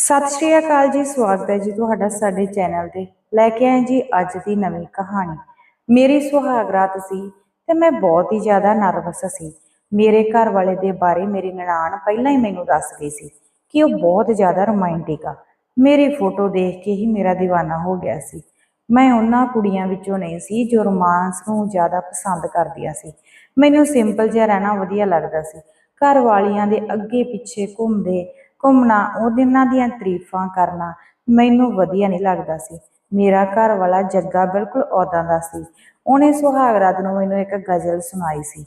ਸਤਿ ਸ਼੍ਰੀ ਅਕਾਲ ਜੀ, ਸਵਾਗਤ ਹੈ ਜੀ ਤੁਹਾਡਾ ਸਾਡੇ ਚੈਨਲ ਤੇ। ਲੈ ਕੇ ਆਏ ਜੀ ਅੱਜ ਦੀ ਨਵੀਂ ਕਹਾਣੀ। ਮੇਰੀ ਸੁਹਾਗ ਰਾਤ ਸੀ ਤੇ ਮੈਂ ਬਹੁਤ ਹੀ ਜ਼ਿਆਦਾ ਨਰਵਸ ਸੀ। ਮੇਰੇ ਘਰ ਵਾਲੇ ਦੇ ਬਾਰੇ ਮੇਰੀ ਨਨਾਣ ਪਹਿਲਾਂ ਹੀ ਮੈਨੂੰ ਦੱਸ ਗਈ ਸੀ ਕਿ ਉਹ ਬਹੁਤ ਜ਼ਿਆਦਾ ਰੋਮਾਂਟਿਕ ਆ। ਮੇਰੀ ਫੋਟੋ ਦੇਖ ਕੇ ਹੀ ਮੇਰਾ دیਵਾਨਾ ਹੋ ਗਿਆ ਸੀ। ਮੈਂ ਉਹਨਾਂ ਕੁੜੀਆਂ ਵਿੱਚੋਂ ਨਹੀਂ ਸੀ ਜੋ ਰੋਮਾਂਸ ਨੂੰ ਜ਼ਿਆਦਾ ਪਸੰਦ ਕਰਦੀਆਂ ਸੀ। ਮੈਨੂੰ ਸਿੰਪਲ ਜਿਹਾ ਰਹਿਣਾ ਵਧੀਆ ਲੱਗਦਾ ਸੀ। ਘਰ ਵਾਲੀਆਂ ਦੇ ਅੱਗੇ ਪਿੱਛੇ ਘੁੰਮਦੇ ਘੁੰਮਣਾ, ਉਹ ਦਿਨਾਂ ਦੀਆਂ ਤਾਰੀਫਾਂ ਕਰਨਾ ਮੈਨੂੰ ਵਧੀਆ ਨਹੀਂ ਲੱਗਦਾ ਸੀ। ਮੇਰਾ ਘਰ ਵਾਲਾ ਜੱਗਾ ਬਿਲਕੁਲ ਉਦਾਂ ਦਾ ਸੀ। ਉਹਨੇ ਸੁਹਾਗ ਰਾਤ ਨੂੰ ਮੈਨੂੰ ਇੱਕ ਗਜ਼ਲ ਸੁਣਾਈ ਸੀ।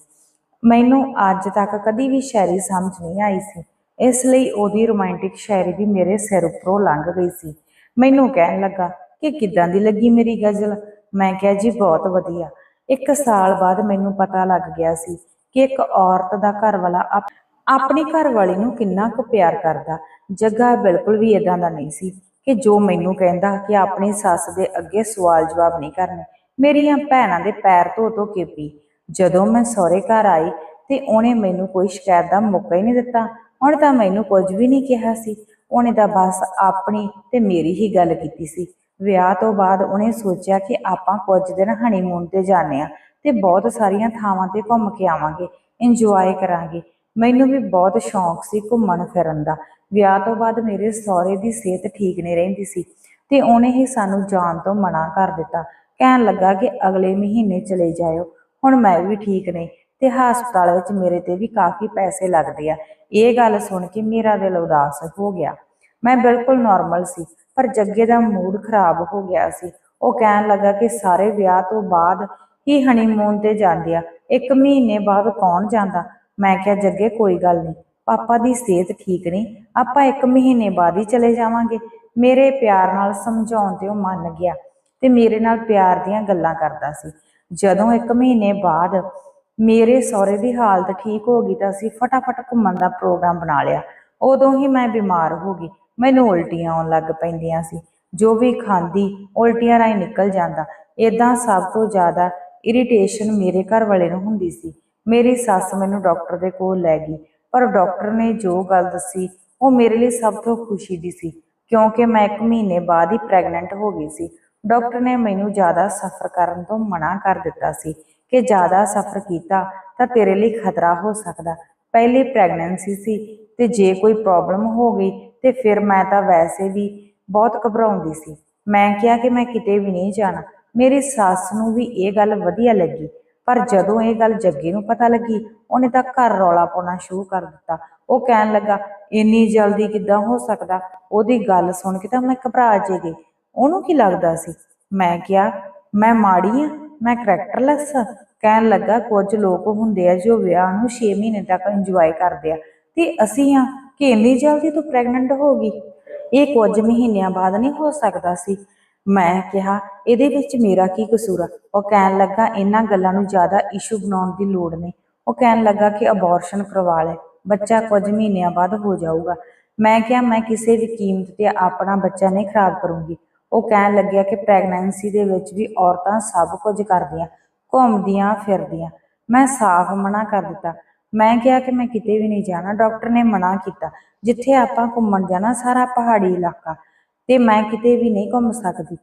ਮੈਨੂੰ ਅੱਜ ਤੱਕ ਕਦੀ ਵੀ ਸ਼ਾਇਰੀ ਸਮਝ ਨਹੀਂ ਆਈ ਸੀ। ਇਸ ਲਈ ਉਹਦੀ ਰੋਮਾਂਟਿਕ ਸ਼ਾਇਰੀ ਵੀ ਮੇਰੇ ਸਿਰ ਉੱਪਰੋਂ ਲੰਘ ਗਈ ਸੀ। ਮੈਨੂੰ ਕਹਿਣ ਲੱਗਾ ਕਿ ਕਿੱਦਾਂ ਦੀ ਲੱਗੀ ਮੇਰੀ ਗਜ਼ਲ? ਮੈਂ ਕਿਹਾ, ਜੀ, ਬਹੁਤ ਵਧੀਆ। ਇੱਕ ਸਾਲ ਬਾਅਦ ਮੈਨੂੰ ਪਤਾ ਲੱਗ ਗਿਆ ਸੀ ਕਿ ਇੱਕ ਔਰਤ ਦਾ ਘਰ ਵਾਲਾ ਆਪ- ਆਪਣੀ ਘਰ ਵਾਲੀ ਨੂੰ ਕਿੰਨਾ ਕੁ ਪਿਆਰ ਕਰਦਾ। ਜੱਗਾ ਬਿਲਕੁਲ ਵੀ ਇਦਾਂ ਦਾ ਨਹੀਂ ਸੀ ਕਿ ਜੋ ਮੈਨੂੰ ਕਹਿੰਦਾ ਕਿ ਆਪਣੀ ਸੱਸ ਦੇ ਅੱਗੇ ਸਵਾਲ ਜਵਾਬ ਨਹੀਂ ਕਰਨੇ। ਮੇਰੀਆਂ ਭੈਣਾਂ ਦੇ ਪੈਰ ਧੋ ਧੋ ਕੇ ਪੀ। ਜਦੋਂ ਮੈਂ ਸਹੁਰੇ ਘਰ ਆਈ ਤੇ ਉਹਨੇ ਮੈਨੂੰ ਕੋਈ ਸ਼ਿਕਾਇਤ ਦਾ ਮੌਕਾ ਹੀ ਨਹੀਂ ਦਿੱਤਾ। ਉਹਨੇ ਤਾਂ ਮੈਨੂੰ ਕੁਝ ਵੀ ਨਹੀਂ ਕਿਹਾ ਸੀ। ਉਹਨੇ ਤਾਂ ਬਸ ਆਪਣੀ ਤੇ ਮੇਰੀ ਹੀ ਗੱਲ ਕੀਤੀ ਸੀ। ਵਿਆਹ ਤੋਂ ਬਾਅਦ ਉਹਨੇ ਸੋਚਿਆ ਕਿ ਆਪਾਂ ਕੁਝ ਦਿਨ ਹਨੀਮੂਨ ਤੇ ਜਾਂਦੇ ਆ ਤੇ ਬਹੁਤ ਸਾਰੀਆਂ ਥਾਵਾਂ ਤੇ ਘੁੰਮ ਕੇ ਆਵਾਂਗੇ ਇੰਜੋਏ ਕਰਾਂਗੇ। ਮੈਨੂੰ ਵੀ ਬਹੁਤ ਸ਼ੌਂਕ ਸੀ ਘੁੰਮਣ ਫਿਰਨ ਦਾ। ਵਿਆਹ ਤੋਂ ਬਾਅਦ ਮੇਰੇ ਸਹੁਰੇ ਦੀ ਸਿਹਤ ਠੀਕ ਨਹੀਂ ਰਹਿੰਦੀ ਸੀ ਤੇ ਉਹਨੇ ਹੀ ਸਾਨੂੰ ਜਾਣ ਤੋਂ ਮਨਾ ਕਰ ਦਿੱਤਾ। ਕਹਿਣ ਲੱਗਾ ਕਿ ਅਗਲੇ ਮਹੀਨੇ ਚਲੇ ਜਾਇਓ। ਹੁਣ ਮੈਂ ਵੀ ਠੀਕ ਨਹੀਂ ਤੇ ਹਸਪਤਾਲ ਵਿੱਚ ਮੇਰੇ ਤੇ ਵੀ ਕਾਫੀ ਪੈਸੇ ਲੱਗਦੇ ਆ। ਇਹ ਗੱਲ ਸੁਣ ਕੇ ਮੇਰਾ ਦਿਲ ਉਦਾਸ ਹੋ ਗਿਆ। ਮੈਂ ਬਿਲਕੁਲ ਨਾਰਮਲ ਸੀ, ਪਰ ਜੱਗੇ ਦਾ ਮੂਡ ਖਰਾਬ ਹੋ ਗਿਆ ਸੀ। ਉਹ ਕਹਿਣ ਲੱਗਾ ਕਿ ਸਾਰੇ ਵਿਆਹ ਤੋਂ ਬਾਅਦ ਹੀ ਹਨੀਮੂਨ ਤੇ ਜਾਂਦੇ ਆ। ਇੱਕ ਮਹੀਨੇ ਬਾਅਦ ਕੌਣ ਜਾਂਦਾ? ਮੈਂ ਕਿਹਾ, ਜੱਗੇ, ਕੋਈ ਗੱਲ ਨਹੀਂ। ਪਾਪਾ ਦੀ ਸਿਹਤ ਠੀਕ ਨਹੀਂ। ਆਪਾਂ ਇੱਕ ਮਹੀਨੇ ਬਾਅਦ ਹੀ ਚਲੇ ਜਾਵਾਂਗੇ। ਮੇਰੇ ਪਿਆਰ ਨਾਲ ਸਮਝਾਉਣ ਤੇ ਉਹ ਮੰਨ ਗਿਆ ਤੇ ਮੇਰੇ ਨਾਲ ਪਿਆਰ ਦੀਆਂ ਗੱਲਾਂ ਕਰਦਾ ਸੀ। ਜਦੋਂ ਇੱਕ ਮਹੀਨੇ ਬਾਅਦ ਮੇਰੇ ਸਹੁਰੇ ਦੀ ਹਾਲਤ ਠੀਕ ਹੋ ਗਈ ਤਾਂ ਅਸੀਂ ਫਟਾਫਟ ਘੁੰਮਣ ਦਾ ਪ੍ਰੋਗਰਾਮ ਬਣਾ ਲਿਆ। ਉਦੋਂ ਹੀ ਮੈਂ ਬਿਮਾਰ ਹੋ ਗਈ। ਮੈਨੂੰ ਉਲਟੀਆਂ ਆਉਣ ਲੱਗ ਪੈਂਦੀਆਂ ਸੀ। ਜੋ ਵੀ ਖਾਂਦੀ, ਉਲਟੀਆਂ ਰਾਹੀਂ ਨਿਕਲ ਜਾਂਦਾ। ਇਦਾਂ ਸਭ ਤੋਂ ਜ਼ਿਆਦਾ ਇਰੀਟੇਸ਼ਨ ਮੇਰੇ ਘਰ ਵਾਲੇ ਨੂੰ ਹੁੰਦੀ ਸੀ। ਮੇਰੀ ਸੱਸ ਮੈਨੂੰ ਡਾਕਟਰ ਦੇ ਕੋਲ ਲੈ ਗਈ, ਪਰ ਡਾਕਟਰ ਨੇ ਜੋ ਗੱਲ ਦੱਸੀ, ਉਹ ਮੇਰੇ ਲਈ ਸਭ ਤੋਂ ਖੁਸ਼ੀ ਦੀ ਸੀ, ਕਿਉਂਕਿ ਮੈਂ ਇੱਕ ਮਹੀਨੇ ਬਾਅਦ ਹੀ ਪ੍ਰੈਗਨੈਂਟ ਹੋ ਗਈ ਸੀ। ਡਾਕਟਰ ਨੇ ਮੈਨੂੰ ਜ਼ਿਆਦਾ ਸਫ਼ਰ ਕਰਨ ਤੋਂ ਮਨਾ ਕਰ ਦਿੱਤਾ ਸੀ ਕਿ ਜ਼ਿਆਦਾ ਸਫ਼ਰ ਕੀਤਾ ਤਾਂ ਤੇਰੇ ਲਈ ਖਤਰਾ ਹੋ ਸਕਦਾ। ਪਹਿਲੀ ਪ੍ਰੈਗਨੈਂਸੀ ਸੀ ਤੇ ਜੇ ਕੋਈ ਪ੍ਰੋਬਲਮ ਹੋ ਗਈ ਤੇ ਫਿਰ ਮੈਂ ਤਾਂ ਵੈਸੇ ਵੀ ਬਹੁਤ ਘਬਰਾਉਂਦੀ ਸੀ। ਮੈਂ ਕਿਹਾ ਕਿ ਮੈਂ ਕਿਤੇ ਵੀ ਨਹੀਂ ਜਾਣਾ। ਮੇਰੀ ਸੱਸ ਨੂੰ ਵੀ ਇਹ ਗੱਲ ਵਧੀਆ ਲੱਗੀ ਪਰ ਜਦੋਂ ਇਹ ਗੱਲ ਜੱਗੇ ਨੂੰ ਪਤਾ ਲੱਗੀ, ਉਹਨੇ ਤਾਂ ਘਰ ਰੌਲਾ ਪਾਉਣਾ ਸ਼ੁਰੂ ਕਰ ਦਿੱਤਾ। ਉਹ ਕਹਿਣ ਲੱਗਾ, ਇੰਨੀ ਜਲਦੀ ਕਿੱਦਾਂ ਹੋ ਸਕਦਾ? ਉਹਦੀ ਗੱਲ ਸੁਣ ਕੇ ਤਾਂ ਮੈਂ ਘਬਰਾ ਜੇ ਉਹਨੂੰ ਕੀ ਲੱਗਦਾ ਸੀ? ਮੈਂ ਕਿਹਾ, ਮੈਂ ਮਾੜੀ ਆ, ਮੈਂ ਕਰੈਕਟਰਲੈਸ ਆ। ਕਹਿਣ ਲੱਗਾ, ਕੁਝ ਲੋਕ ਹੁੰਦੇ ਆ ਜੋ ਵਿਆਹ ਨੂੰ 6 ਮਹੀਨੇ ਤੱਕ ਇੰਜੋਏ ਕਰਦੇ ਆ। ਤੇ ਅਸੀਂ ਆ ਕਿ ਇੰਨੀ ਜਲਦੀ ਤੂੰ ਪ੍ਰੈਗਨੈਂਟ ਹੋ ਗਈ? ਇਹ ਕੁਝ ਮਹੀਨਿਆਂ ਬਾਅਦ ਨਹੀਂ ਹੋ ਸਕਦਾ ਸੀ। ਮੈਂ ਕਿਹਾ, ਇਹਦੇ ਵਿੱਚ ਮੇਰਾ ਕੀ ਕਸੂਰ ਆ? ਉਹ ਕਹਿਣ ਲੱਗਾ, ਇਹਨਾਂ ਗੱਲਾਂ ਨੂੰ ਜ਼ਿਆਦਾ ਇਸ਼ੂ ਬਣਾਉਣ ਦੀ ਲੋੜ ਨਹੀਂ। ਉਹ ਕਹਿਣ ਲੱਗਾ ਕਿ ਅਬੋਰਸ਼ਨ ਕਰਵਾ ਲੈ। ਬੱਚਾ ਕੁਝ ਮਹੀਨਿਆਂ ਬਾਅਦ ਹੋ ਜਾਊਗਾ। ਮੈਂ ਕਿਹਾ, ਮੈਂ ਕਿਸੇ ਵੀ ਕੀਮਤ ਤੇ ਆਪਣਾ ਬੱਚਾ ਨਹੀਂ ਖਰਾਬ ਕਰੂੰਗੀ। ਉਹ ਕਹਿਣ ਲੱਗਿਆ ਕਿ ਪ੍ਰੈਗਨੈਂਸੀ ਦੇ ਵਿੱਚ ਵੀ ਔਰਤਾਂ ਸਭ ਕੁਝ ਕਰਦੀਆਂ, ਘੁੰਮਦੀਆਂ, ਫਿਰਦੀਆਂ। ਮੈਂ ਸਾਫ਼ ਮਨਾ ਕਰ ਦਿੱਤਾ। ਮੈਂ ਕਿਹਾ ਕਿ ਮੈਂ ਕਿਤੇ ਵੀ ਨਹੀਂ ਜਾਣਾ। ਡਾਕਟਰ ਨੇ ਮਨਾ ਕੀਤਾ, ਜਿੱਥੇ ਆਪਾਂ ਘੁੰਮਣ ਜਾਣਾ, ਸਾਰਾ ਪਹਾੜੀ ਇਲਾਕਾ। ਤੇ ਮੈਂ ਕਿਤੇ ਵੀ ਨਹੀਂ ਘੁੰਮ ਸਕਦੀ।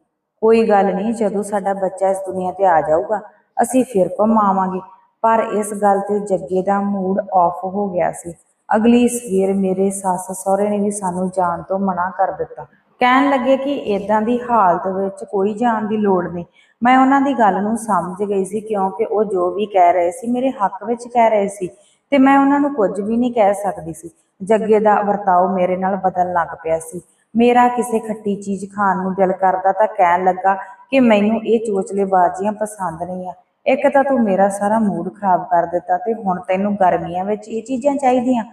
ਕੋਈ ਗੱਲ ਨਹੀਂ, ਜਦੋਂ ਸਾਡਾ ਬੱਚਾ ਇਸ ਦੁਨੀਆ ਤੇ ਆ ਜਾਊਗਾ, ਅਸੀਂ ਫਿਰ ਘੁੰਮ ਆਵਾਂਗੇ। ਪਰ ਇਸ ਗੱਲ ਤੇ ਜੱਗੇ ਦਾ ਮੂਡ ਆਫ ਹੋ ਗਿਆ ਸੀ। ਅਗਲੀ ਸਵੇਰ ਮੇਰੇ ਸੱਸ ਸਹੁਰੇ ਨੇ ਵੀ ਸਾਨੂੰ ਜਾਣ ਤੋਂ ਮਨਾ ਕਰ ਦਿੱਤਾ। ਕਹਿਣ ਲੱਗੇ ਕਿ ਇਦਾਂ ਦੀ ਹਾਲਤ ਵਿੱਚ ਕੋਈ ਜਾਣ ਦੀ ਲੋੜ ਨਹੀਂ। ਮੈਂ ਉਹਨਾਂ ਦੀ ਗੱਲ ਨੂੰ ਸਮਝ ਗਈ ਸੀ, ਕਿਉਂਕਿ ਉਹ ਜੋ ਵੀ ਕਹਿ ਰਹੇ ਸੀ ਮੇਰੇ ਹੱਕ ਵਿੱਚ ਕਹਿ ਰਹੇ ਸੀ ਤੇ ਮੈਂ ਉਹਨਾਂ ਨੂੰ ਕੁਝ ਵੀ ਨਹੀਂ ਕਹਿ ਸਕਦੀ ਸੀ। ਜੱਗੇ ਦਾ ਵਰਤਾਓ ਮੇਰੇ ਨਾਲ ਬਦਲਣ ਲੱਗ ਪਿਆ ਸੀ। ਮੇਰਾ ਕਿਸੇ ਖੱਟੀ ਚੀਜ਼ ਖਾਣ ਨੂੰ ਦਿਲ ਕਰਦਾ ਤਾਂ ਕਹਿਣ ਲੱਗਾ ਕਿ ਮੈਨੂੰ ਇਹ ਚੋਚਲੇ ਬਾਜ਼ੀਆਂ ਪਸੰਦ ਨਹੀਂ ਆ। ਇੱਕ ਤਾਂ ਤੂੰ ਮੇਰਾ ਸਾਰਾ ਮੂਡ ਖਰਾਬ ਕਰ ਦਿੱਤਾ ਤੇ ਹੁਣ ਤੈਨੂੰ ਗਰਮੀਆਂ ਵਿੱਚ ਇਹ ਚੀਜ਼ਾਂ ਚਾਹੀਦੀਆਂ।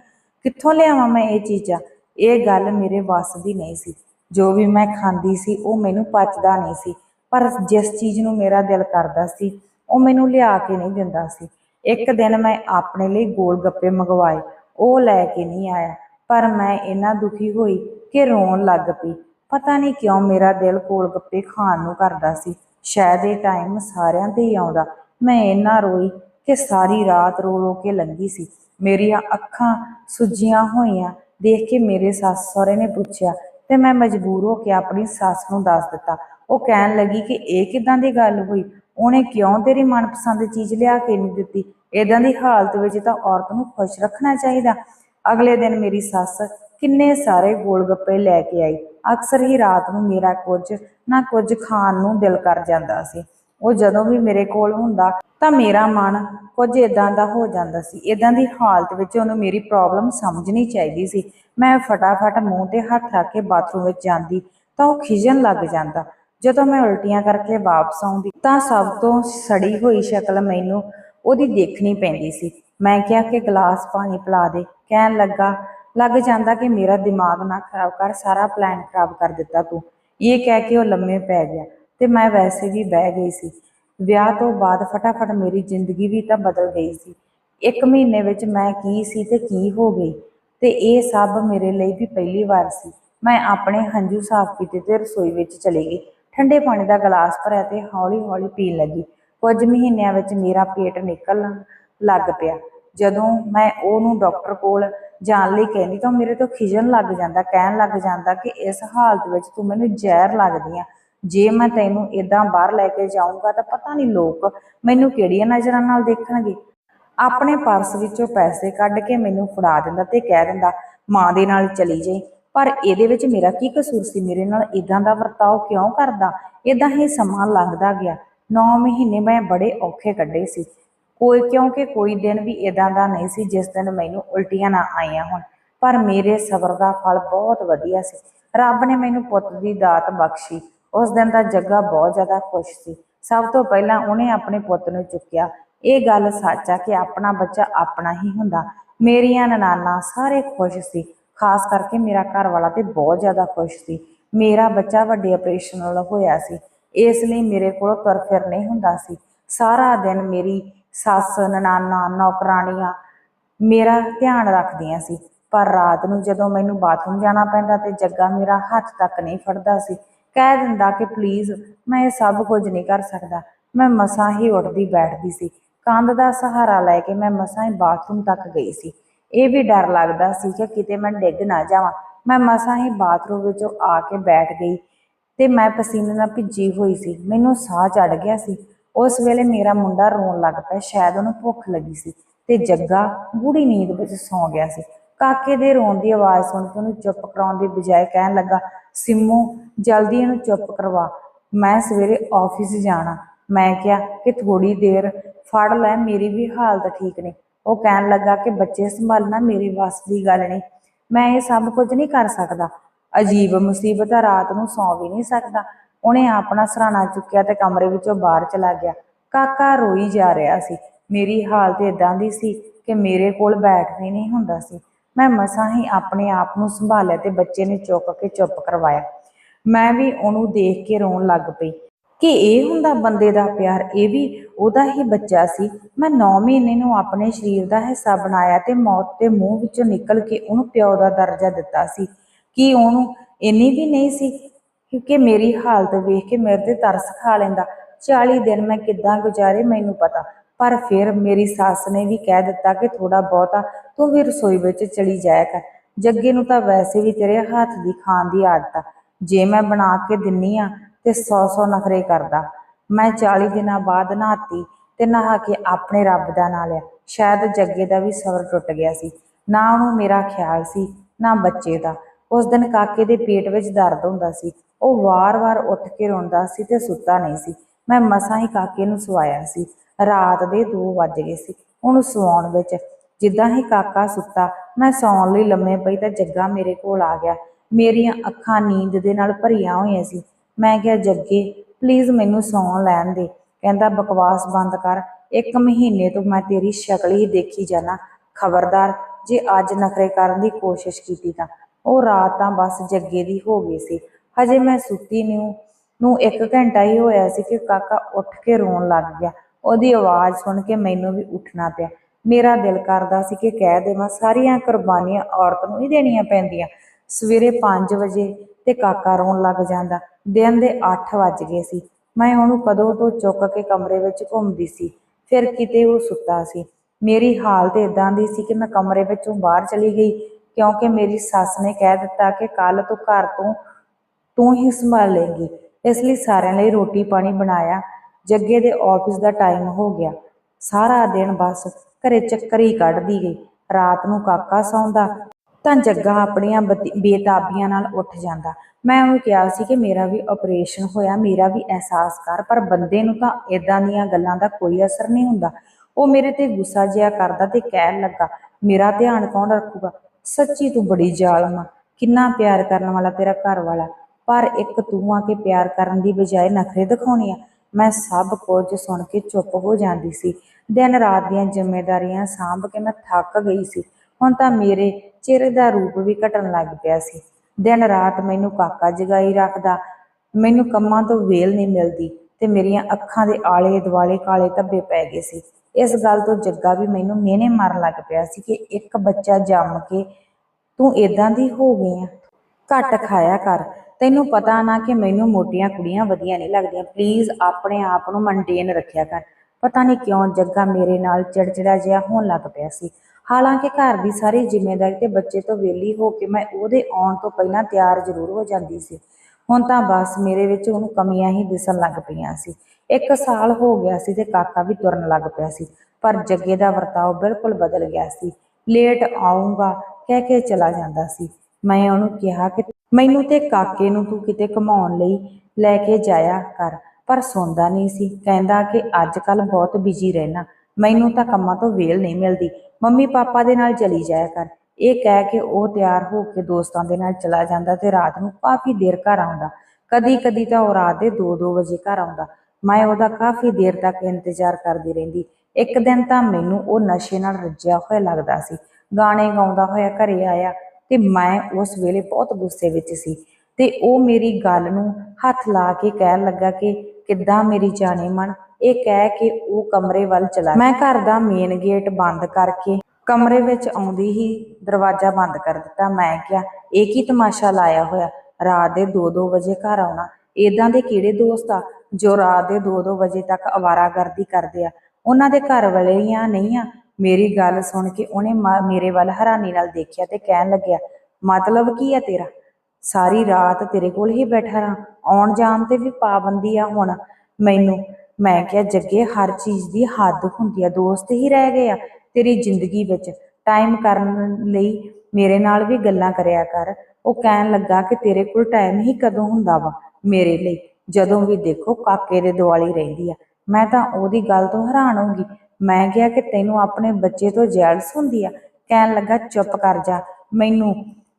ਕਿੱਥੋਂ ਲਿਆਵਾਂ ਮੈਂ ਇਹ ਚੀਜ਼ਾਂ? ਇਹ ਗੱਲ ਮੇਰੇ ਵੱਸ ਦੀ ਨਹੀਂ ਸੀ। ਜੋ ਵੀ ਮੈਂ ਖਾਂਦੀ ਸੀ, ਉਹ ਮੈਨੂੰ ਪਚਦਾ ਨਹੀਂ ਸੀ। ਪਰ ਜਿਸ ਚੀਜ਼ ਨੂੰ ਮੇਰਾ ਦਿਲ ਕਰਦਾ ਸੀ, ਉਹ ਮੈਨੂੰ ਲਿਆ ਕੇ ਨਹੀਂ ਦਿੰਦਾ ਸੀ। ਇੱਕ ਦਿਨ ਮੈਂ ਆਪਣੇ ਲਈ ਗੋਲ ਗੱਪੇ ਮੰਗਵਾਏ, ਉਹ ਲੈ ਕੇ ਨਹੀਂ ਆਇਆ। ਪਰ ਮੈਂ ਇੰਨਾ ਦੁਖੀ ਹੋਈ ਕਿ ਰੋਣ ਲੱਗ ਪਈ। ਪਤਾ ਨਹੀਂ ਕਿਉਂ ਮੇਰਾ ਦਿਲ ਕੋਲ ਗੱਪੇ ਖਾਣ ਨੂੰ ਕਰਦਾ ਸੀ। ਸ਼ਾਇਦ ਇਹ ਟਾਈਮ ਸਾਰਿਆਂ ਤੇ ਹੀ ਆਉਂਦਾ। ਮੈਂ ਇੰਨਾ ਰੋਈ ਕਿ ਸਾਰੀ ਰਾਤ ਰੋ ਰੋ ਕੇ ਲੰਘੀ ਸੀ। ਮੇਰੀਆਂ ਅੱਖਾਂ ਸੁੱਜੀਆਂ ਹੋਈਆਂ। ਦੇਖ ਕੇ ਮੇਰੇ ਸੱਸ ਸਹੁਰੇ ਨੇ ਪੁੱਛਿਆ ਤੇ ਮੈਂ ਮਜਬੂਰ ਹੋ ਕੇ ਆਪਣੀ ਸੱਸ ਨੂੰ ਦੱਸ ਦਿੱਤਾ। ਉਹ ਕਹਿਣ ਲੱਗੀ ਕਿ ਇਹ ਕਿਦਾਂ ਦੀ ਗੱਲ ਹੋਈ? ਉਹਨੇ ਕਿਉਂ ਤੇਰੀ ਮਨਪਸੰਦ ਚੀਜ਼ ਲਿਆ ਕੇ ਨਹੀਂ ਦਿੱਤੀ? ਇਦਾਂ ਦੀ ਹਾਲਤ ਵਿੱਚ ਤਾਂ ਔਰਤ ਨੂੰ ਖੁਸ਼ ਰੱਖਣਾ ਚਾਹੀਦਾ। ਅਗਲੇ ਦਿਨ ਮੇਰੀ ਸੱਸ ਕਿੰਨੇ ਸਾਰੇ ਗੋਲ ਗੱਪੇ ਲੈ ਕੇ ਆਈ। ਅਕਸਰ ਹੀ ਰਾਤ ਨੂੰ ਮੇਰਾ ਕੁਝ ਨਾ ਕੁਝ ਖਾਣ ਨੂੰ ਦਿਲ ਕਰ ਜਾਂਦਾ ਸੀ। ਉਹ ਜਦੋਂ ਵੀ ਮੇਰੇ ਕੋਲ ਹੁੰਦਾ ਤਾਂ ਮੇਰਾ ਮਨ ਕੁਝ ਇਦਾਂ ਦਾ ਹੋ ਜਾਂਦਾ ਸੀ। ਇਦਾਂ ਦੀ ਹਾਲਤ ਵਿੱਚ ਉਹਨੂੰ ਮੇਰੀ ਪ੍ਰੋਬਲਮ ਸਮਝਣੀ ਚਾਹੀਦੀ ਸੀ। ਮੈਂ ਫਟਾਫਟ ਮੂੰਹ ਤੇ ਹੱਥ ਰੱਖ ਕੇ ਬਾਥਰੂਮ ਵਿੱਚ ਜਾਂਦੀ ਤਾਂ ਉਹ ਖਿਜਣ ਲੱਗ ਜਾਂਦਾ। ਜਦੋਂ ਮੈਂ ਉਲਟੀਆਂ ਕਰਕੇ ਵਾਪਸ ਆਉਂਦੀ ਤਾਂ ਸਭ ਤੋਂ ਸੜੀ ਹੋਈ ਸ਼ਕਲ ਮੈਨੂੰ ਉਹਦੀ ਦੇਖਣੀ ਪੈਂਦੀ ਸੀ। ਮੈਂ ਕਿਹਾ ਕਿ ਗਲਾਸ ਪਾਣੀ ਪਿਲਾ ਦੇ। ਕਹਿਣ ਲੱਗਾ, ਲੱਗ ਜਾਂਦਾ ਕਿ ਮੇਰਾ ਦਿਮਾਗ ਨਾ ਖਰਾਬ ਕਰ, ਸਾਰਾ ਪਲਾਨ ਖਰਾਬ ਕਰ ਦਿੱਤਾ ਤੂੰ। ਇਹ ਕਹਿ ਕੇ ਉਹ ਲੰਮੇ ਪੈ ਗਿਆ ਤੇ ਮੈਂ ਵੈਸੇ ਵੀ ਬਹਿ ਗਈ ਸੀ। ਵਿਆਹ ਤੋਂ ਬਾਅਦ ਫਟਾਫਟ ਮੇਰੀ ਜ਼ਿੰਦਗੀ ਵੀ ਤਾਂ ਬਦਲ ਗਈ ਸੀ। ਇੱਕ ਮਹੀਨੇ ਵਿੱਚ ਮੈਂ ਕੀ ਸੀ ਤੇ ਕੀ ਹੋ ਗਈ ਤੇ ਇਹ ਸਭ ਮੇਰੇ ਲਈ ਵੀ ਪਹਿਲੀ ਵਾਰ ਸੀ। ਮੈਂ ਆਪਣੇ ਹੰਝੂ ਸਾਫ਼ ਕੀਤੇ ਤੇ ਰਸੋਈ ਵਿੱਚ ਚਲੀ ਗਈ। ਠੰਡੇ ਪਾਣੀ ਦਾ ਗਲਾਸ ਭਰਿਆ ਤੇ ਹੌਲੀ-ਹੌਲੀ ਪੀਣ ਲੱਗੀ। ਕੁਝ ਮਹੀਨਿਆਂ ਵਿੱਚ ਮੇਰਾ ਪੇਟ ਨਿਕਲਣ ਲੱਗ ਪਿਆ। ਜਦੋਂ ਮੈਂ ਉਹਨੂੰ ਡਾਕਟਰ ਕੋਲ ਜਾਣ ਲਈ ਕਹਿੰਦੀ ਤਾਂ ਉਹ ਮੇਰੇ ਤੋਂ ਖਿਜਣ ਲੱਗ ਜਾਂਦਾ, ਕਹਿਣ ਲੱਗ ਜਾਂਦਾ ਕਿ ਇਸ ਹਾਲਤ ਵਿੱਚ ਤੂੰ ਮੈਨੂੰ ਜ਼ਹਿਰ ਲੱਗਦੀ ਆ। ਜੇ ਮੈਂ ਤੈਨੂੰ ਇਦਾਂ ਬਾਹਰ ਲੈ ਕੇ ਜਾਊਂਗਾ ਤਾਂ ਪਤਾ ਨਹੀਂ ਲੋਕ ਮੈਨੂੰ ਕਿਹੜੀਆਂ ਨਜ਼ਰਾਂ ਨਾਲ ਦੇਖਣਗੇ। ਆਪਣੇ ਪਰਸ ਵਿੱਚੋਂ ਪੈਸੇ ਕੱਢ ਕੇ ਮੈਨੂੰ ਫੜਾ ਦਿੰਦਾ ਤੇ ਕਹਿ ਦਿੰਦਾ, ਮਾਂ ਦੇ ਨਾਲ ਚਲੀ ਜਾਈ। ਪਰ ਇਹਦੇ ਵਿੱਚ ਮੇਰਾ ਕੀ ਕਸੂਰ ਸੀ? ਮੇਰੇ ਨਾਲ ਇਦਾਂ ਦਾ ਵਰਤਾਓ ਕਿਉਂ ਕਰਦਾ? ਇਦਾਂ ਹੀ ਸਮਾਂ ਲੰਘਦਾ ਗਿਆ। 9 ਮਹੀਨੇ ਮੈਂ ਬੜੇ ਔਖੇ ਕੱਢੇ ਸੀ। ਕੋਈ ਕਿਉਂਕਿ ਕੋਈ ਦਿਨ ਵੀ ਇਦਾਂ ਦਾ ਨਹੀਂ ਸੀ ਜਿਸ ਦਿਨ ਮੈਨੂੰ ਉਲਟੀਆਂ ਨਾ ਆਈਆਂ ਹੋਣ। ਪਰ ਮੇਰੇ ਸਬਰ ਦਾ ਫਲ ਬਹੁਤ ਵਧੀਆ ਸੀ। ਰੱਬ ਨੇ ਮੈਨੂੰ ਪੁੱਤ ਦੀ ਦਾਤ ਬਖਸ਼ੀ। ਉਸ ਦਿਨ ਦਾ ਜੱਗਾ ਬਹੁਤ ਜ਼ਿਆਦਾ ਖੁਸ਼ ਸੀ। ਸਭ ਤੋਂ ਪਹਿਲਾਂ ਉਹਨੇ ਆਪਣੇ ਪੁੱਤ ਨੂੰ ਚੁੱਕਿਆ। ਇਹ ਗੱਲ ਸੱਚ ਆ ਕਿ ਆਪਣਾ ਬੱਚਾ ਆਪਣਾ ਹੀ ਹੁੰਦਾ। ਮੇਰੀਆਂ ਨਨਾਨਾ ਸਾਰੇ ਖੁਸ਼ ਸੀ। ਖਾਸ ਕਰਕੇ ਮੇਰਾ ਘਰ ਵਾਲਾ ਤੇ ਬਹੁਤ ਜ਼ਿਆਦਾ ਖੁਸ਼ ਸੀ। ਮੇਰਾ ਬੱਚਾ ਵੱਡੇ ਆਪਰੇਸ਼ਨ ਨਾਲ ਹੋਇਆ ਸੀ। ਇਸ ਲਈ ਮੇਰੇ ਕੋਲ ਤੁਰ ਫਿਰ ਨਹੀਂ ਹੁੰਦਾ ਸੀ। ਸਾਰਾ ਦਿਨ ਮੇਰੀ ਸੱਸ ਨਨਾਨਾ ਨੌਕਰਾਣੀਆਂ, ਮੇਰਾ ਧਿਆਨ ਰੱਖਦੀਆਂ ਸੀ। ਪਰ ਰਾਤ ਨੂੰ ਜਦੋਂ ਮੈਨੂੰ ਬਾਥਰੂਮ ਜਾਣਾ ਪੈਂਦਾ ਤੇ ਜੱਗਾ ਮੇਰਾ ਹੱਥ ਤੱਕ ਨਹੀਂ ਫੜਦਾ ਸੀ, ਕਹਿ ਦਿੰਦਾ ਕਿ ਪਲੀਜ਼ ਮੈਂ ਇਹ ਸਭ ਕੁਝ ਨਹੀਂ ਕਰ ਸਕਦਾ। ਮੈਂ ਮਸਾਂ ਹੀ ਉੱਠਦੀ ਬੈਠਦੀ ਸੀ। ਕੰਧ ਦਾ ਸਹਾਰਾ ਲੈ ਕੇ ਮੈਂ ਮਸਾਂ ਹੀ ਬਾਥਰੂਮ ਤੱਕ ਗਈ ਸੀ। ਇਹ ਵੀ ਡਰ ਲੱਗਦਾ ਸੀ ਕਿ ਕਿਤੇ ਮੈਂ ਡਿੱਗ ਨਾ ਜਾਵਾਂ। ਮੈਂ ਮਸਾਂ ਹੀ ਬਾਥਰੂਮ ਵਿੱਚੋਂ ਆ ਕੇ ਬੈਠ ਗਈ ਤੇ ਮੈਂ ਪਸੀਨੇ ਨਾਲ ਭਿੱਜੀ ਹੋਈ ਸੀ। ਮੈਨੂੰ ਸਾਹ ਚੜ ਗਿਆ ਸੀ। ਉਸ ਵੇਲੇ ਮੇਰਾ ਮੁੰਡਾ ਰੋਣ ਲੱਗ ਪਿਆ, ਸ਼ਾਇਦ ਉਹਨੂੰ ਭੁੱਖ ਲੱਗੀ ਸੀ ਤੇ ਜੱਗਾ ਗੂੜੀ ਨੀਂਦ ਵਿੱਚ ਸੌਂ ਗਿਆ ਸੀ। ਕਾਕੇ ਦੇ ਰੋਣ ਦੀ ਆਵਾਜ਼ ਸੁਣ ਕੇ ਉਹਨੂੰ ਚੁੱਪ ਕਰਾਉਣ ਦੀ ਬਜਾਏ ਕਹਿਣ ਲੱਗਾ, ਸਿੰਮੂ, ਜਲਦੀ ਇਹਨੂੰ ਚੁੱਪ ਕਰਵਾ। ਮੈਂ ਸਵੇਰੇ ਆਫਿਸ ਜਾਣਾ। ਮੈਂ ਕਿਹਾ ਕਿ ਥੋੜੀ ਦੇਰ ਫੜ ਲੈ, ਮੇਰੀ ਵੀ ਹਾਲਤ ਠੀਕ ਨਹੀਂ। ਉਹ ਕਹਿਣ ਲੱਗਾ ਕਿ ਬੱਚੇ ਸੰਭਾਲਣਾ ਮੇਰੇ ਵੱਸ ਦੀ ਗੱਲ ਨਹੀਂ। ਮੈਂ ਇਹ ਸਭ ਕੁਝ ਨਹੀਂ ਕਰ ਸਕਦਾ। ਅਜੀਬ ਮੁਸੀਬਤ ਆ, ਰਾਤ ਨੂੰ ਸੌਂ ਵੀ ਨਹੀਂ ਸਕਦਾ। ਉਹਨੇ ਆਪਣਾ ਸਰਾਣਾ ਚੁੱਕਿਆ ਤੇ ਕਮਰੇ ਵਿੱਚੋਂ ਬਾਹਰ ਚਲਾ ਗਿਆ। ਕਾਕਾ ਰੋਈ ਜਾ ਰਿਹਾ ਸੀ। ਮੇਰੀ ਹਾਲਤ ਇਦਾਂ ਦੀ ਸੀ ਕਿ ਮੇਰੇ ਕੋਲ ਬੈਠ ਵੀ ਨਹੀਂ ਹੁੰਦਾ ਸੀ। ਮੈਂ ਮਸਾਂ ਹੀ ਆਪਣੇ ਆਪ ਨੂੰ ਸੰਭਾਲਿਆ ਤੇ ਬੱਚੇ ਨੂੰ ਚੁੱਕ ਕੇ ਚੁੱਪ ਕਰਵਾਇਆ। ਮੈਂ ਵੀ ਉਹਨੂੰ ਦੇਖ ਕੇ ਰੋਣ ਲੱਗ ਪਈ ਕਿ ਇਹ ਹੁੰਦਾ ਬੰਦੇ ਦਾ ਪਿਆਰ। ਇਹ ਵੀ ਉਹਦਾ ਹੀ ਬੱਚਾ ਸੀ। ਮੈਂ 9 ਮਹੀਨੇ ਨੂੰ ਆਪਣੇ ਸਰੀਰ ਦਾ ਹਿੱਸਾ ਬਣਾਇਆ ਤੇ ਮੌਤ ਦੇ ਮੂੰਹ ਵਿੱਚੋਂ ਨਿਕਲ ਕੇ ਉਹਨੂੰ ਪਿਓ ਦਾ ਦਰਜਾ ਦਿੱਤਾ ਸੀ। ਕਿ ਉਹਨੂੰ ਇੰਨੀ ਵੀ ਨਹੀਂ ਸੀ ਕਿਉਂਕਿ ਮੇਰੀ ਹਾਲਤ ਵੇਖ ਕੇ ਮੇਰੇ ਤੇ ਤਰਸ ਖਾ ਲੈਂਦਾ। 40 ਦਿਨ ਮੈਂ ਕਿੱਦਾਂ ਗੁਜ਼ਾਰੇ ਮੈਨੂੰ ਪਤਾ। ਪਰ ਫਿਰ ਮੇਰੀ ਸੱਸ ਨੇ ਵੀ ਕਹਿ ਦਿੱਤਾ ਕਿ ਥੋੜਾ ਬਹੁਤਾ ਤੂੰ ਵੀ ਰਸੋਈ ਵਿੱਚ ਚਲੀ ਜਾਇਆ ਕਰ। ਜੱਗੇ ਨੂੰ ਤਾਂ ਵੈਸੇ ਵੀ ਤੇਰੇ ਹੱਥ ਦੀ ਖਾਣ ਦੀ ਆਦਤ ਆ। ਜੇ ਮੈਂ ਬਣਾ ਕੇ ਦਿੰਨੀ ਆ ਤੇ 100-100 ਨਖਰੇ ਕਰਦਾ। ਮੈਂ 40 ਦਿਨਾਂ ਬਾਅਦ ਨਹਾਤੀ ਤੇ ਨਹਾ ਕੇ ਆਪਣੇ ਰੱਬ ਦਾ ਨਾਂ ਲਿਆ। ਸ਼ਾਇਦ ਜੱਗੇ ਦਾ ਵੀ ਸਬਰ ਟੁੱਟ ਗਿਆ ਸੀ। ਨਾ ਉਹਨੂੰ ਮੇਰਾ ਖਿਆਲ ਸੀ, ਨਾ ਬੱਚੇ ਦਾ। ਉਸ ਦਿਨ ਕਾਕੇ ਦੇ ਪੇਟ ਵਿੱਚ ਦਰਦ ਹੁੰਦਾ ਸੀ। ਉਹ ਵਾਰ-ਵਾਰ ਉੱਠ ਕੇ ਰੋਂਦਾ ਸੀ ਤੇ ਸੁੱਤਾ ਨਹੀਂ ਸੀ। ਮੈਂ ਮਸਾਂ ਹੀ ਕਾਕੇ ਨੂੰ ਸਵਾਇਆ ਸੀ। ਰਾਤ ਦੇ 2 ਵੱਜ ਗਏ ਸੀ। ਉਹਨੂੰ ਸਵਾਉਣ ਵਿੱਚ ਜਿੱਦਾਂ ਹੀ ਕਾਕਾ ਸੁੱਤਾ, ਮੈਂ ਸੌਣ ਲਈ ਲੰਮੇ ਪਈ ਤਾਂ ਜੱਗਾ ਮੇਰੇ ਕੋਲ ਆ ਗਿਆ। ਮੇਰੀਆਂ ਅੱਖਾਂ ਨੀਂਦ ਦੇ ਨਾਲ ਭਰੀਆਂ ਹੋਈਆਂ ਸੀ। ਮੈਂ ਕਿਹਾ, ਜੱਗੇ ਪਲੀਜ਼ ਮੈਨੂੰ ਸੌਣ ਲੈਣ ਦੇ। ਕਹਿੰਦਾ, ਬਕਵਾਸ ਬੰਦ ਕਰ। ਇੱਕ ਮਹੀਨੇ ਤੋਂ ਮੈਂ ਤੇਰੀ ਸ਼ਕਲ ਹੀ ਦੇਖੀ ਜਾਣਾ ਖਬਰਦਾਰ, ਜੇ ਅੱਜ ਨਖਰੇ ਕਰਨ ਦੀ ਕੋਸ਼ਿਸ਼ ਕੀਤੀ ਤਾਂ। ਉਹ ਰਾਤ ਤਾਂ ਬਸ ਜੱਗੇ ਦੀ ਹੋ ਗਈ ਸੀ। ਹਜੇ ਮੈਂ ਸੁੱਤੀ ਨਹੀਂ ਨੂੰ ਇੱਕ ਘੰਟਾ ਹੀ ਹੋਇਆ ਸੀ ਕਿ ਕਾਕਾ ਉੱਠ ਕੇ ਰੋਣ ਲੱਗ ਗਿਆ। ਉਹਦੀ ਆਵਾਜ਼ ਸੁਣ ਕੇ ਮੈਨੂੰ ਵੀ ਉੱਠਣਾ ਪਿਆ। ਮੇਰਾ ਦਿਲ ਕਰਦਾ ਸੀ ਕਿ ਕਹਿ ਦੇਵਾਂ, ਸਾਰੀਆਂ ਕੁਰਬਾਨੀਆਂ ਔਰਤ ਨੂੰ ਹੀ ਦੇਣੀਆਂ ਪੈਂਦੀਆਂ। ਸਵੇਰੇ 5 ਵਜੇ ਤੇ ਕਾਕਾ ਰੋਣ ਲੱਗ ਜਾਂਦਾ। ਦਿਨ ਦੇ 8 ਵੱਜ ਗਏ ਸੀ। ਮੈਂ ਉਹਨੂੰ ਕਦੋਂ ਤੋਂ ਚੁੱਕ ਕੇ ਕਮਰੇ ਵਿੱਚ ਘੁੰਮਦੀ ਸੀ, ਫਿਰ ਕਿਤੇ ਉਹ ਸੁੱਤਾ ਸੀ। ਮੇਰੀ ਹਾਲਤ ਇਦਾਂ ਦੀ ਸੀ ਕਿ ਮੈਂ ਕਮਰੇ ਵਿੱਚੋਂ ਬਾਹਰ ਚਲੀ ਗਈ, ਕਿਉਂਕਿ ਮੇਰੀ ਸੱਸ ਨੇ ਕਹਿ ਦਿੱਤਾ ਕਿ ਕੱਲ ਤੂੰ ਘਰ ਤੋਂ ਤੂੰ ਹੀ ਸੰਭਾਲ ਲੇਂਗੀ ਇਸ ਲਈ ਸਾਰਿਆਂ ਲਈ ਰੋਟੀ ਪਾਣੀ ਬਣਾਇਆ। ਜੱਗੇ ਦੇ ਆਫਿਸ ਦਾ ਟਾਈਮ ਹੋ ਗਿਆ। ਸਾਰਾ ਦਿਨ ਬਸ ਘਰੇ ਚੱਕਰ ਹੀ ਕੱਢਦੀ ਗਈ। ਰਾਤ ਨੂੰ ਕਾਕਾ ਸੌਂਦਾ ਤਾਂ ਜੱਗਾ ਆਪਣੀਆਂ ਬਤੀ- ਬੇਤਾਬੀਆਂ ਨਾਲ ਉੱਠ ਜਾਂਦਾ। ਮੈਂ ਉਹਨੂੰ ਕਿਹਾ ਸੀ ਕਿ ਮੇਰਾ ਵੀ ਆਪਰੇਸ਼ਨ ਹੋਇਆ, ਮੇਰਾ ਵੀ ਅਹਿਸਾਸ ਕਰ, ਪਰ ਬੰਦੇ ਨੂੰ ਤਾਂ ਇਦਾਂ ਦੀਆਂ ਗੱਲਾਂ ਦਾ ਕੋਈ ਅਸਰ ਨਹੀਂ ਹੁੰਦਾ। ਉਹ ਮੇਰੇ ਤੇ ਗੁੱਸਾ ਜਿਹਾ ਕਰਦਾ ਤੇ ਕਹਿਣ ਲੱਗਾ, ਮੇਰਾ ਧਿਆਨ ਕੌਣ ਰੱਖੂਗਾ? ਸੱਚੀ ਤੂੰ ਬੜੀ ਜ਼ਾਲਮ ਆ। ਕਿੰਨਾ ਪਿਆਰ ਕਰਨ ਵਾਲਾ ਤੇਰਾ ਘਰ ਵਾਲਾ। ਪਰ ਇੱਕ ਤੂੰ ਆ ਕੇ ਪਿਆਰ ਕਰਨ ਦੀ ਬਜਾਏ ਨਖਰੇ ਦਿਖਾਉਣੀ ਆ। ਮੈਂ ਸਭ ਕੁਝ ਸੁਣ ਕੇ ਚੁੱਪ ਹੋ ਜਾਂਦੀ ਸੀ। ਦਿਨ ਰਾਤ ਦੀਆਂ ਜ਼ਿੰਮੇਵਾਰੀਆਂ ਸਾਂਭ ਕੇ ਮੈਂ ਥੱਕ ਗਈ ਸੀ। ਹੁਣ ਤਾਂ ਮੇਰੇ ਚਿਹਰੇ ਦਾ ਰੂਪ ਵੀ ਘਟਣ ਲੱਗ ਪਿਆ ਸੀ। ਦਿਨ ਰਾਤ ਮੈਨੂੰ ਕਾਕਾ ਜਗਾਈ ਰੱਖਦਾ, ਮੈਨੂੰ ਕੰਮਾਂ ਤੋਂ ਵੇਲ ਨਹੀਂ ਮਿਲਦੀ ਤੇ ਮੇਰੀਆਂ ਅੱਖਾਂ ਦੇ ਆਲੇ ਦੁਆਲੇ ਕਾਲੇ ਧੱਬੇ ਪੈ ਗਏ ਸੀ। ਇਸ ਗੱਲ ਤੋਂ ਜੱਗਾ ਵੀ ਮੈਨੂੰ ਮਿਹਨੇ ਮਾਰਨ ਲੱਗ ਪਿਆ ਸੀ ਕਿ ਇੱਕ ਬੱਚਾ ਜੰਮ ਕੇ ਤੂੰ ਇਦਾਂ ਦੀ ਹੋ ਗਈ ਆ। ਘੱਟ ਖਾਇਆ ਕਰ। ਤੈਨੂੰ ਪਤਾ ਨਾ ਕਿ ਮੈਨੂੰ ਮੋਟੀਆਂ ਕੁੜੀਆਂ ਵਧੀਆ ਨਹੀਂ ਲੱਗਦੀਆਂ। ਪਲੀਜ਼ ਆਪਣੇ ਆਪ ਨੂੰ ਮੇਨਟੇਨ ਰੱਖਿਆ ਕਰ। ਪਤਾ ਨਹੀਂ ਕਿਉਂ ਜੱਗਾ ਮੇਰੇ ਨਾਲ ਚਿੜਚਿੜਾ ਜਿਹਾ ਹੋਣ ਲੱਗ ਪਿਆ ਸੀ। ਹਾਲਾਂਕਿ ਘਰ ਦੀ ਸਾਰੀ ਜ਼ਿੰਮੇਵਾਰੀ ਤੇ ਬੱਚੇ ਤੋਂ ਵਿਹਲੀ ਹੋ ਕੇ ਮੈਂ ਉਹਦੇ ਆਉਣ ਤੋਂ ਪਹਿਲਾਂ ਤਿਆਰ ਜ਼ਰੂਰ ਹੋ ਜਾਂਦੀ ਸੀ। ਹੁਣ ਤਾਂ ਬਸ ਮੇਰੇ ਵਿੱਚ ਉਹਨੂੰ ਕਮੀਆਂ ਹੀ ਦਿਸਣ ਲੱਗ ਪਈਆਂ ਸੀ। ਇੱਕ ਸਾਲ ਹੋ ਗਿਆ ਸੀ ਤੇ ਕਾਕਾ ਵੀ ਤੁਰਨ ਲੱਗ ਪਿਆ ਸੀ। ਪਰ ਜੱਗੇ ਦਾ ਵਰਤਾਓ ਬਿਲਕੁਲ ਬਦਲ ਗਿਆ ਸੀ। ਲੇਟ ਆਉਂਗਾ ਕਹਿ ਕੇ ਚਲਾ ਜਾਂਦਾ ਸੀ। ਮੈਂ ਉਹਨੂੰ ਕਿਹਾ ਕਿ ਮੈਨੂੰ ਤੇ ਕਾਕੇ ਨੂੰ ਤੂੰ ਕਿਤੇ ਘੁਮਾਉਣ ਲਈ ਲੈ ਕੇ ਜਾਇਆ ਕਰ, ਪਰ ਸੁਣਦਾ ਨਹੀਂ ਸੀ। ਕਹਿੰਦਾ ਕਿ ਅੱਜ ਕੱਲ ਬਹੁਤ ਬਿਜ਼ੀ ਰਹਿਣਾ, ਮੈਨੂੰ ਤਾਂ ਕੰਮਾਂ ਤੋਂ ਵੇਲ ਨਹੀਂ ਮਿਲਦੀ। ਮੰਮੀ ਪਾਪਾ ਦੇ ਨਾਲ ਚਲੀ ਜਾਇਆ ਕਰ। ਇਹ ਕਹਿ ਕੇ ਉਹ ਤਿਆਰ ਹੋ ਕੇ ਦੋਸਤਾਂ ਦੇ ਨਾਲ ਚਲਾ ਜਾਂਦਾ ਤੇ ਰਾਤ ਨੂੰ ਕਾਫੀ ਦੇਰ ਘਰ ਆਉਂਦਾ। ਕਦੀ ਕਦੀ ਤਾਂ ਉਹ ਰਾਤ ਦੇ 2-2 ਵਜੇ ਘਰ ਆਉਂਦਾ। ਮੈਂ ਉਹਦਾ ਕਾਫੀ ਦੇਰ ਤੱਕ ਇੰਤਜ਼ਾਰ ਕਰਦੀ ਰਹਿੰਦੀ। ਇੱਕ ਦਿਨ ਤਾਂ ਮੈਨੂੰ ਉਹ ਨਸ਼ੇ ਨਾਲ ਰੱਜਿਆ ਹੋਇਆ ਲੱਗਦਾ ਸੀ। ਗਾਣੇ ਗਾਉਂਦਾ ਹੋਇਆ ਘਰੇ ਆਇਆ। ਤੇ ਮੈਂ ਉਸ ਵੇਲੇ ਬਹੁਤ ਗੁੱਸੇ ਵਿੱਚ ਸੀ ਤੇ ਉਹ ਮੇਰੀ ਗੱਲ ਨੂੰ ਹੱਥ ਲਾ ਕੇ ਕਹਿਣ ਲੱਗਾ ਕਿ ਕਿੱਦਾਂ ਮੇਰੀ ਜਾਣੇ ਮਨ? ਇਹ ਕਹਿ ਕੇ ਉਹ ਕਮਰੇ ਵੱਲ ਚਲਾ ਮੈਂ ਘਰ ਦਾ ਮੇਨ ਗੇਟ ਬੰਦ ਕਰਕੇ ਕਮਰੇ ਵਿੱਚ ਆਉਂਦੀ ਹੀ ਦਰਵਾਜ਼ਾ ਬੰਦ ਕਰ ਦਿੱਤਾ। ਮੈਂ ਕਿਹਾ, ਇਹ ਕੀ ਤਮਾਸ਼ਾ ਲਾਇਆ ਹੋਇਆ? ਰਾਤ ਦੇ 2-2 ਵਜੇ ਘਰ ਆਉਣਾ। ਇਦਾਂ ਦੇ ਕਿਹੜੇ ਦੋਸਤ ਆ ਜੋ ਰਾਤ ਦੇ 2-2 ਵਜੇ ਤੱਕ ਅਵਾਰਾਗਰਦੀ ਕਰਦੇ ਆ? ਉਹਨਾਂ ਦੇ ਘਰ ਵਾਲੇ ਜਾਂ ਨਹੀਂ ਆ। ਮੇਰੀ ਗੱਲ ਸੁਣ ਕੇ ਉਹਨੇ ਮ- ਮੇਰੇ ਵੱਲ ਹੈਰਾਨੀ ਨਾਲ ਦੇਖਿਆ ਤੇ ਕਹਿਣ ਲੱਗਿਆ, ਮਤਲਬ ਕੀ ਆ ਤੇਰਾ? ਸਾਰੀ ਰਾਤ ਤੇਰੇ ਕੋਲ ਹੀ ਬੈਠਾ ਰਹਾਂ, ਆਉਣ ਜਾਣ ਤੇ ਵੀ ਪਾਬੰਦੀ ਆ ਹੁਣ। ਮੈਨੂੰ, ਮੈਂ ਕਿਹਾ, ਜੱਗੇ, ਹਰ ਚੀਜ਼ ਦੀ ਹੱਦ ਹੁੰਦੀ ਆ, ਦੋਸਤ ਹੀ ਰਹਿ ਗਏ ਆ ਤੇਰੀ ਜ਼ਿੰਦਗੀ ਵਿੱਚ। ਟਾਈਮ ਕਰਨ ਲਈ ਮੇਰੇ ਨਾਲ ਵੀ ਗੱਲਾਂ ਕਰਿਆ ਕਰ। ਉਹ ਕਹਿਣ ਲੱਗਾ ਕਿ ਤੇਰੇ ਕੋਲ ਟਾਈਮ ਹੀ ਕਦੋਂ ਹੁੰਦਾ ਵਾ? ਮੇਰੇ ਲਈ। ਜਦੋਂ ਵੀ ਦੇਖੋ, ਕਾਕੇ ਦੇ ਦੁਆਲੀ ਰਹਿੰਦੀ ਆ। ਮੈਂ ਤਾਂ ਉਹਦੀ ਗੱਲ ਤੋਂ ਹੈਰਾਨ ਹੋ ਗਈ। ਮੈਂ ਕਿਹਾ ਕਿ ਤੈਨੂੰ ਆਪਣੇ ਬੱਚੇ ਤੋਂ ਜੈਲਸ ਹੁੰਦੀ ਆ। ਕਹਿਣ ਲੱਗਾ, ਚੁੱਪ ਕਰ ਜਾ। ਮੈਨੂੰ,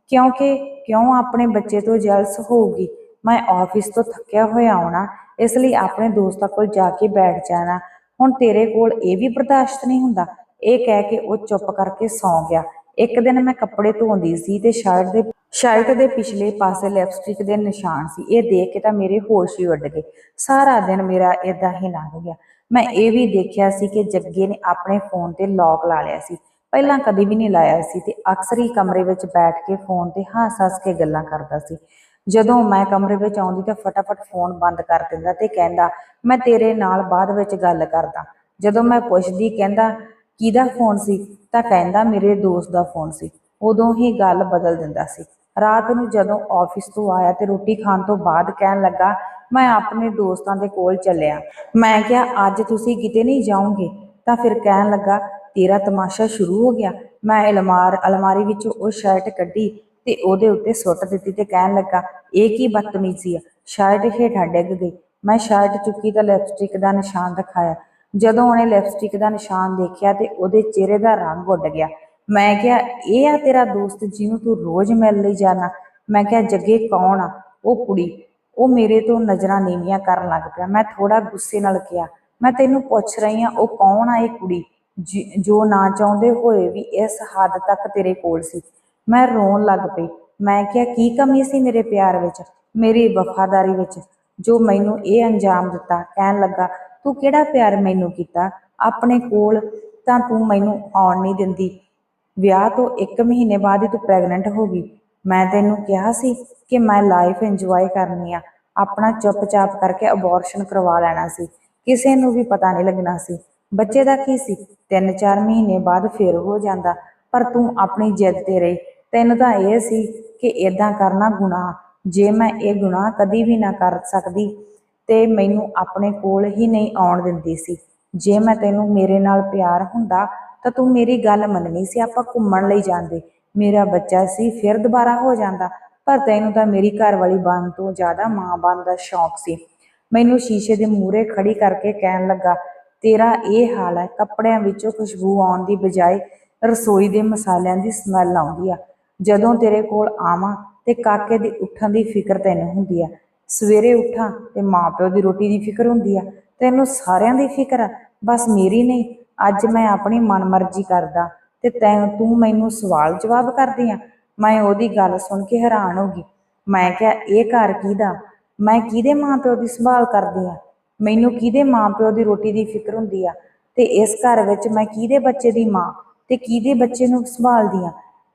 ਕਿਉਂਕਿ ਕਿਉਂ ਆਪਣੇ ਬੱਚੇ ਤੋਂ ਜੈਲਸ ਹੋਊਗੀ? ਮੈਂ ਆਫਿਸ ਤੋਂ ਥੱਕਿਆ ਹੋਇਆ ਆਉਣਾ ਇਸ ਲਈ ਆਪਣੇ ਦੋਸਤਾਂ ਕੋਲ ਜਾ ਕੇ ਬੈਠ ਜਾਣਾ। ਹੁਣ ਤੇਰੇ ਕੋਲ ਇਹ ਵੀ ਬਰਦਾਸ਼ਤ ਨਹੀਂ ਹੁੰਦਾ। ਇਹ ਕਹਿ ਕੇ ਉਹ ਚੁੱਪ ਕਰਕੇ ਸੌਂ ਗਿਆ। ਇੱਕ ਦਿਨ ਮੈਂ ਕੱਪੜੇ ਧੋਂਦੀ ਸੀ ਤੇ ਸ਼ਰਟ ਦੇ ਸ਼ਰਟ ਦੇ ਪਿਛਲੇ ਪਾਸੇ ਲਿਪਸਟਿਕ ਦੇ ਨਿਸ਼ਾਨ ਸੀ। ਇਹ ਦੇਖ ਕੇ ਤਾਂ ਮੇਰੇ ਹੋਸ਼ ਹੀ ਉੱਡ ਗਏ। ਸਾਰਾ ਦਿਨ ਮੇਰਾ ਇਦਾਂ ਹੀ ਲੰਘ ਗਿਆ। ਮੈਂ ਇਹ ਵੀ ਦੇਖਿਆ ਸੀ ਕਿ ਜੱਗੇ ਨੇ ਆਪਣੇ ਫੋਨ ਤੇ ਲੌਕ ਲਾ ਲਿਆ ਸੀ। ਪਹਿਲਾਂ ਕਦੇ ਵੀ ਨਹੀਂ ਲਾਇਆ ਸੀ ਤੇ ਅਕਸਰ ਹੀ ਕਮਰੇ ਵਿੱਚ ਬੈਠ ਕੇ ਫੋਨ ਤੇ ਹੱਸ-ਹੱਸ ਕੇ ਗੱਲਾਂ ਕਰਦਾ ਸੀ। ਜਦੋਂ ਮੈਂ ਕਮਰੇ ਵਿੱਚ ਆਉਂਦੀ ਤਾਂ ਫਟਾਫਟ ਫੋਨ ਬੰਦ ਕਰ ਦਿੰਦਾ ਤੇ ਕਹਿੰਦਾ, ਮੈਂ ਤੇਰੇ ਨਾਲ ਬਾਅਦ ਵਿੱਚ ਗੱਲ ਕਰਦਾ। ਜਦੋਂ ਮੈਂ ਪੁੱਛਦੀ, ਕਹਿੰਦਾ, ਕਿਹਦਾ ਫੋਨ ਸੀ? ਤਾਂ ਕਹਿੰਦਾ, ਮੇਰੇ ਦੋਸਤ ਦਾ ਫੋਨ ਸੀ। ਉਦੋਂ ਹੀ ਗੱਲ ਬਦਲ ਦਿੰਦਾ ਸੀ। ਰਾਤ ਨੂੰ ਜਦੋਂ ਆਫਿਸ ਤੋਂ ਆਇਆ ਤੇ ਰੋਟੀ ਖਾਣ ਤੋਂ ਬਾਅਦ ਕਹਿਣ ਲੱਗਾ ਮੈਂ ਆਪਣੇ ਦੋਸਤਾਂ ਦੇ ਕੋਲ ਚੱਲਿਆ। ਮੈਂ ਕਿਹਾ, ਅੱਜ ਤੁਸੀਂ ਕਿਤੇ ਨਹੀਂ ਜਾਓਗੇ? ਤਾਂ ਫਿਰ ਕਹਿਣ ਲੱਗਾ, ਤੇਰਾ ਤਮਾਸ਼ਾ ਸ਼ੁਰੂ ਹੋ ਗਿਆ। ਮੈਂ ਅਲਮਾਰ, ਅਲਮਾਰੀ ਵਿੱਚੋਂ ਉਹ ਸ਼ਰਟ ਕੱਢੀ ਤੇ ਉਹਦੇ ਉੱਤੇ ਸੁੱਟ ਦਿੱਤੀ ਤੇ ਕਹਿਣ ਲੱਗਾ, ਇਹ ਕੀ ਬਦਤਮੀਜ਼ੀ ਆ? ਸ਼ਰਟ ਹੇਠਾਂ ਡਿੱਗ ਗਈ। ਮੈਂ ਸ਼ਰਟ ਚੁੱਕੀ ਤਾਂ ਲਿਪਸਟਿਕ ਦਾ ਨਿਸ਼ਾਨ ਦਿਖਾਇਆ। ਜਦੋਂ ਉਹਨੇ ਲਿਪਸਟਿਕ ਦਾ ਨਿਸ਼ਾਨ ਦੇਖਿਆ ਤੇ ਉਹਦੇ ਚਿਹਰੇ ਦਾ ਰੰਗ ਉੱਡ ਗਿਆ। ਮੈਂ ਕਿਹਾ, ਇਹ ਆ ਤੇਰਾ ਦੋਸਤ ਜਿਹਨੂੰ ਤੂੰ ਰੋਜ਼ ਮਿਲ ਲਈ ਜਾਣਾ? ਮੈਂ ਕਿਹਾ, ਜੱਗੇ, ਕੌਣ ਆ? ਉਹ ਕੁੜੀ ਉਹ ਮੇਰੇ ਤੋਂ ਨਜ਼ਰਾਂ ਨੀਵੀਆਂ ਕਰਨ ਲੱਗ ਪਿਆ। ਮੈਂ ਥੋੜਾ ਗੁੱਸੇ ਨਾਲ ਕਿਹਾ, ਮੈਂ ਤੈਨੂੰ ਪੁੱਛ ਰਹੀ ਆ ਉਹ ਕੌਣ ਆ ਇਹ ਕੁੜੀ? ਜਿ- ਜੋ ਨਾ ਚਾਹੁੰਦੇ ਹੋਏ ਵੀ ਇਸ ਹੱਦ ਤੱਕ ਤੇਰੇ ਕੋਲ ਸੀ। ਮੈਂ ਰੋਣ ਲੱਗ ਪਈ। ਮੈਂ ਕਿਹਾ, ਕੀ ਕਮੀ ਸੀ ਮੇਰੇ ਪਿਆਰ ਵਿੱਚ, ਮੇਰੀ ਵਫਾਦਾਰੀ ਵਿੱਚ, ਜੋ ਮੈਨੂੰ ਇਹ ਅੰਜਾਮ ਦਿੱਤਾ? ਕਹਿਣ ਲੱਗਾ, ਤੂੰ ਕਿਹੜਾ ਪਿਆਰ ਮੈਨੂੰ ਕੀਤਾ? ਆਪਣੇ ਕੋਲ ਤਾਂ ਤੂੰ ਮੈਨੂੰ ਆਉਣ ਨਹੀਂ ਦਿੰਦੀ। ਵਿਆਹ ਤੋਂ 1 ਮਹੀਨੇ ਬਾਅਦ ਹੀ ਤੂੰ ਪ੍ਰੈਗਨੈਂਟ ਹੋ ਗਈ। ਮੈਂ ਤੈਨੂੰ ਕਿਹਾ ਸੀ ਕਿ ਮੈਂ ਲਾਈਫ ਇੰਜੋਏ ਕਰਨੀ ਆ। ਆਪਣਾ ਚੁੱਪਚਾਪ ਕਰਕੇ ਅਬੋਰਸ਼ਨ ਕਰਵਾ ਲੈਣਾ ਸੀ। ਕਿਸੇ ਨੂੰ ਵੀ ਪਤਾ ਨਹੀਂ ਲੱਗਣਾ ਸੀ। ਬੱਚੇ ਦਾ ਕੀ ਸੀ? 3-4 ਮਹੀਨੇ ਬਾਅਦ ਫਿਰ ਹੋ ਜਾਂਦਾ, ਪਰ ਤੂੰ ਆਪਣੀ ਜਿੱਦ ਤੇ ਰਹੀ। ਤੈਨੂੰ ਤਾਂ ਇਹ ਸੀ ਕਿ ਇਦਾਂ ਕਰਨਾ ਗੁਨਾਹ। ਜੇ ਮੈਂ ਇਹ ਗੁਨਾਹ ਕਦੀ ਵੀ ਨਾ ਕਰ ਸਕਦੀ, ਤੇ ਮੈਨੂੰ ਆਪਣੇ ਕੋਲ ਹੀ ਨਹੀਂ ਆਉਣ ਦਿੰਦੀ ਸੀ। ਜੇ ਮੈਂ ਤੈਨੂੰ ਮੇਰੇ ਨਾਲ ਪਿਆਰ ਹੁੰਦਾ, ਤਾਂ ਤੂੰ ਮੇਰੀ ਗੱਲ ਮੰਨਣੀ ਸੀ, ਆਪਾਂ ਘੁੰਮਣ ਲਈ ਜਾਂਦੇ। ਮੇਰਾ ਬੱਚਾ ਸੀ, ਫਿਰ ਦੁਬਾਰਾ ਹੋ ਜਾਂਦਾ। ਪਰ ਤੈਨੂੰ ਤਾਂ ਮੇਰੀ ਘਰ ਵਾਲੀ ਬਣ ਤੋਂ ਜ਼ਿਆਦਾ ਮਾਂ ਬਣ ਦਾ ਸ਼ੌਂਕ ਸੀ। ਮੈਨੂੰ ਸ਼ੀਸ਼ੇ ਦੇ ਮੂਹਰੇ ਖੜੀ ਕਰਕੇ ਕਹਿਣ ਲੱਗਾ, ਤੇਰਾ ਇਹ ਹਾਲ ਹੈ, ਕੱਪੜਿਆਂ ਵਿੱਚੋਂ ਖੁਸ਼ਬੂ ਆਉਣ ਦੀ ਬਜਾਏ ਰਸੋਈ ਦੇ ਮਸਾਲਿਆਂ ਦੀ ਸਮੈਲ ਆਉਂਦੀ ਆ। ਜਦੋਂ ਤੇਰੇ ਕੋਲ ਆਵਾਂ ਤੇ ਕਾਕੇ ਦੇ ਉੱਠਣ ਦੀ ਫਿਕਰ ਤੈਨੂੰ ਹੁੰਦੀ ਆ। ਸਵੇਰੇ ਉੱਠਾਂ ਤੇ ਮਾਪਿਓ ਦੀ ਰੋਟੀ ਦੀ ਫਿਕਰ ਹੁੰਦੀ ਆ। ਤੈਨੂੰ ਸਾਰਿਆਂ ਦੀ ਫਿਕਰ ਆ, ਬਸ ਮੇਰੀ ਨਹੀਂ, ਅੱਜ ਮੈਂ ਆਪਣੀ ਮਨਮਰਜ਼ੀ ਕਰਦਾ। ਤੇ ਤੈਂ ਤੂੰ ਮੈਨੂੰ ਸਵਾਲ ਜਵਾਬ ਕਰਦੀ ਆ? ਮੈਂ ਉਹਦੀ ਗੱਲ ਸੁਣ ਕੇ ਹੈਰਾਨ ਹੋ ਗਈ। ਮੈਂ ਕਿਹਾ, ਇਹ ਘਰ ਕਿਹਦਾ? ਮੈਂ ਕਿਹਦੇ ਮਾਪਿਓ ਦੀ ਸੰਭਾਲ ਕਰਦੀ ਆ? ਮੈਨੂੰ ਕਿਹਦੇ ਮਾਪਿਓ ਦੀ ਰੋਟੀ ਦੀ ਫਿਕਰ ਹੁੰਦੀ ਆ? ਤੇ ਇਸ ਘਰ ਵਿੱਚ ਮੈਂ ਕਿਹਦੇ ਬੱਚੇ ਦੀ ਮਾਂ ਤੇ ਕਿਹਦੇ ਬੱਚੇ ਨੂੰ ਸੰਭਾਲਦੀ ਆ?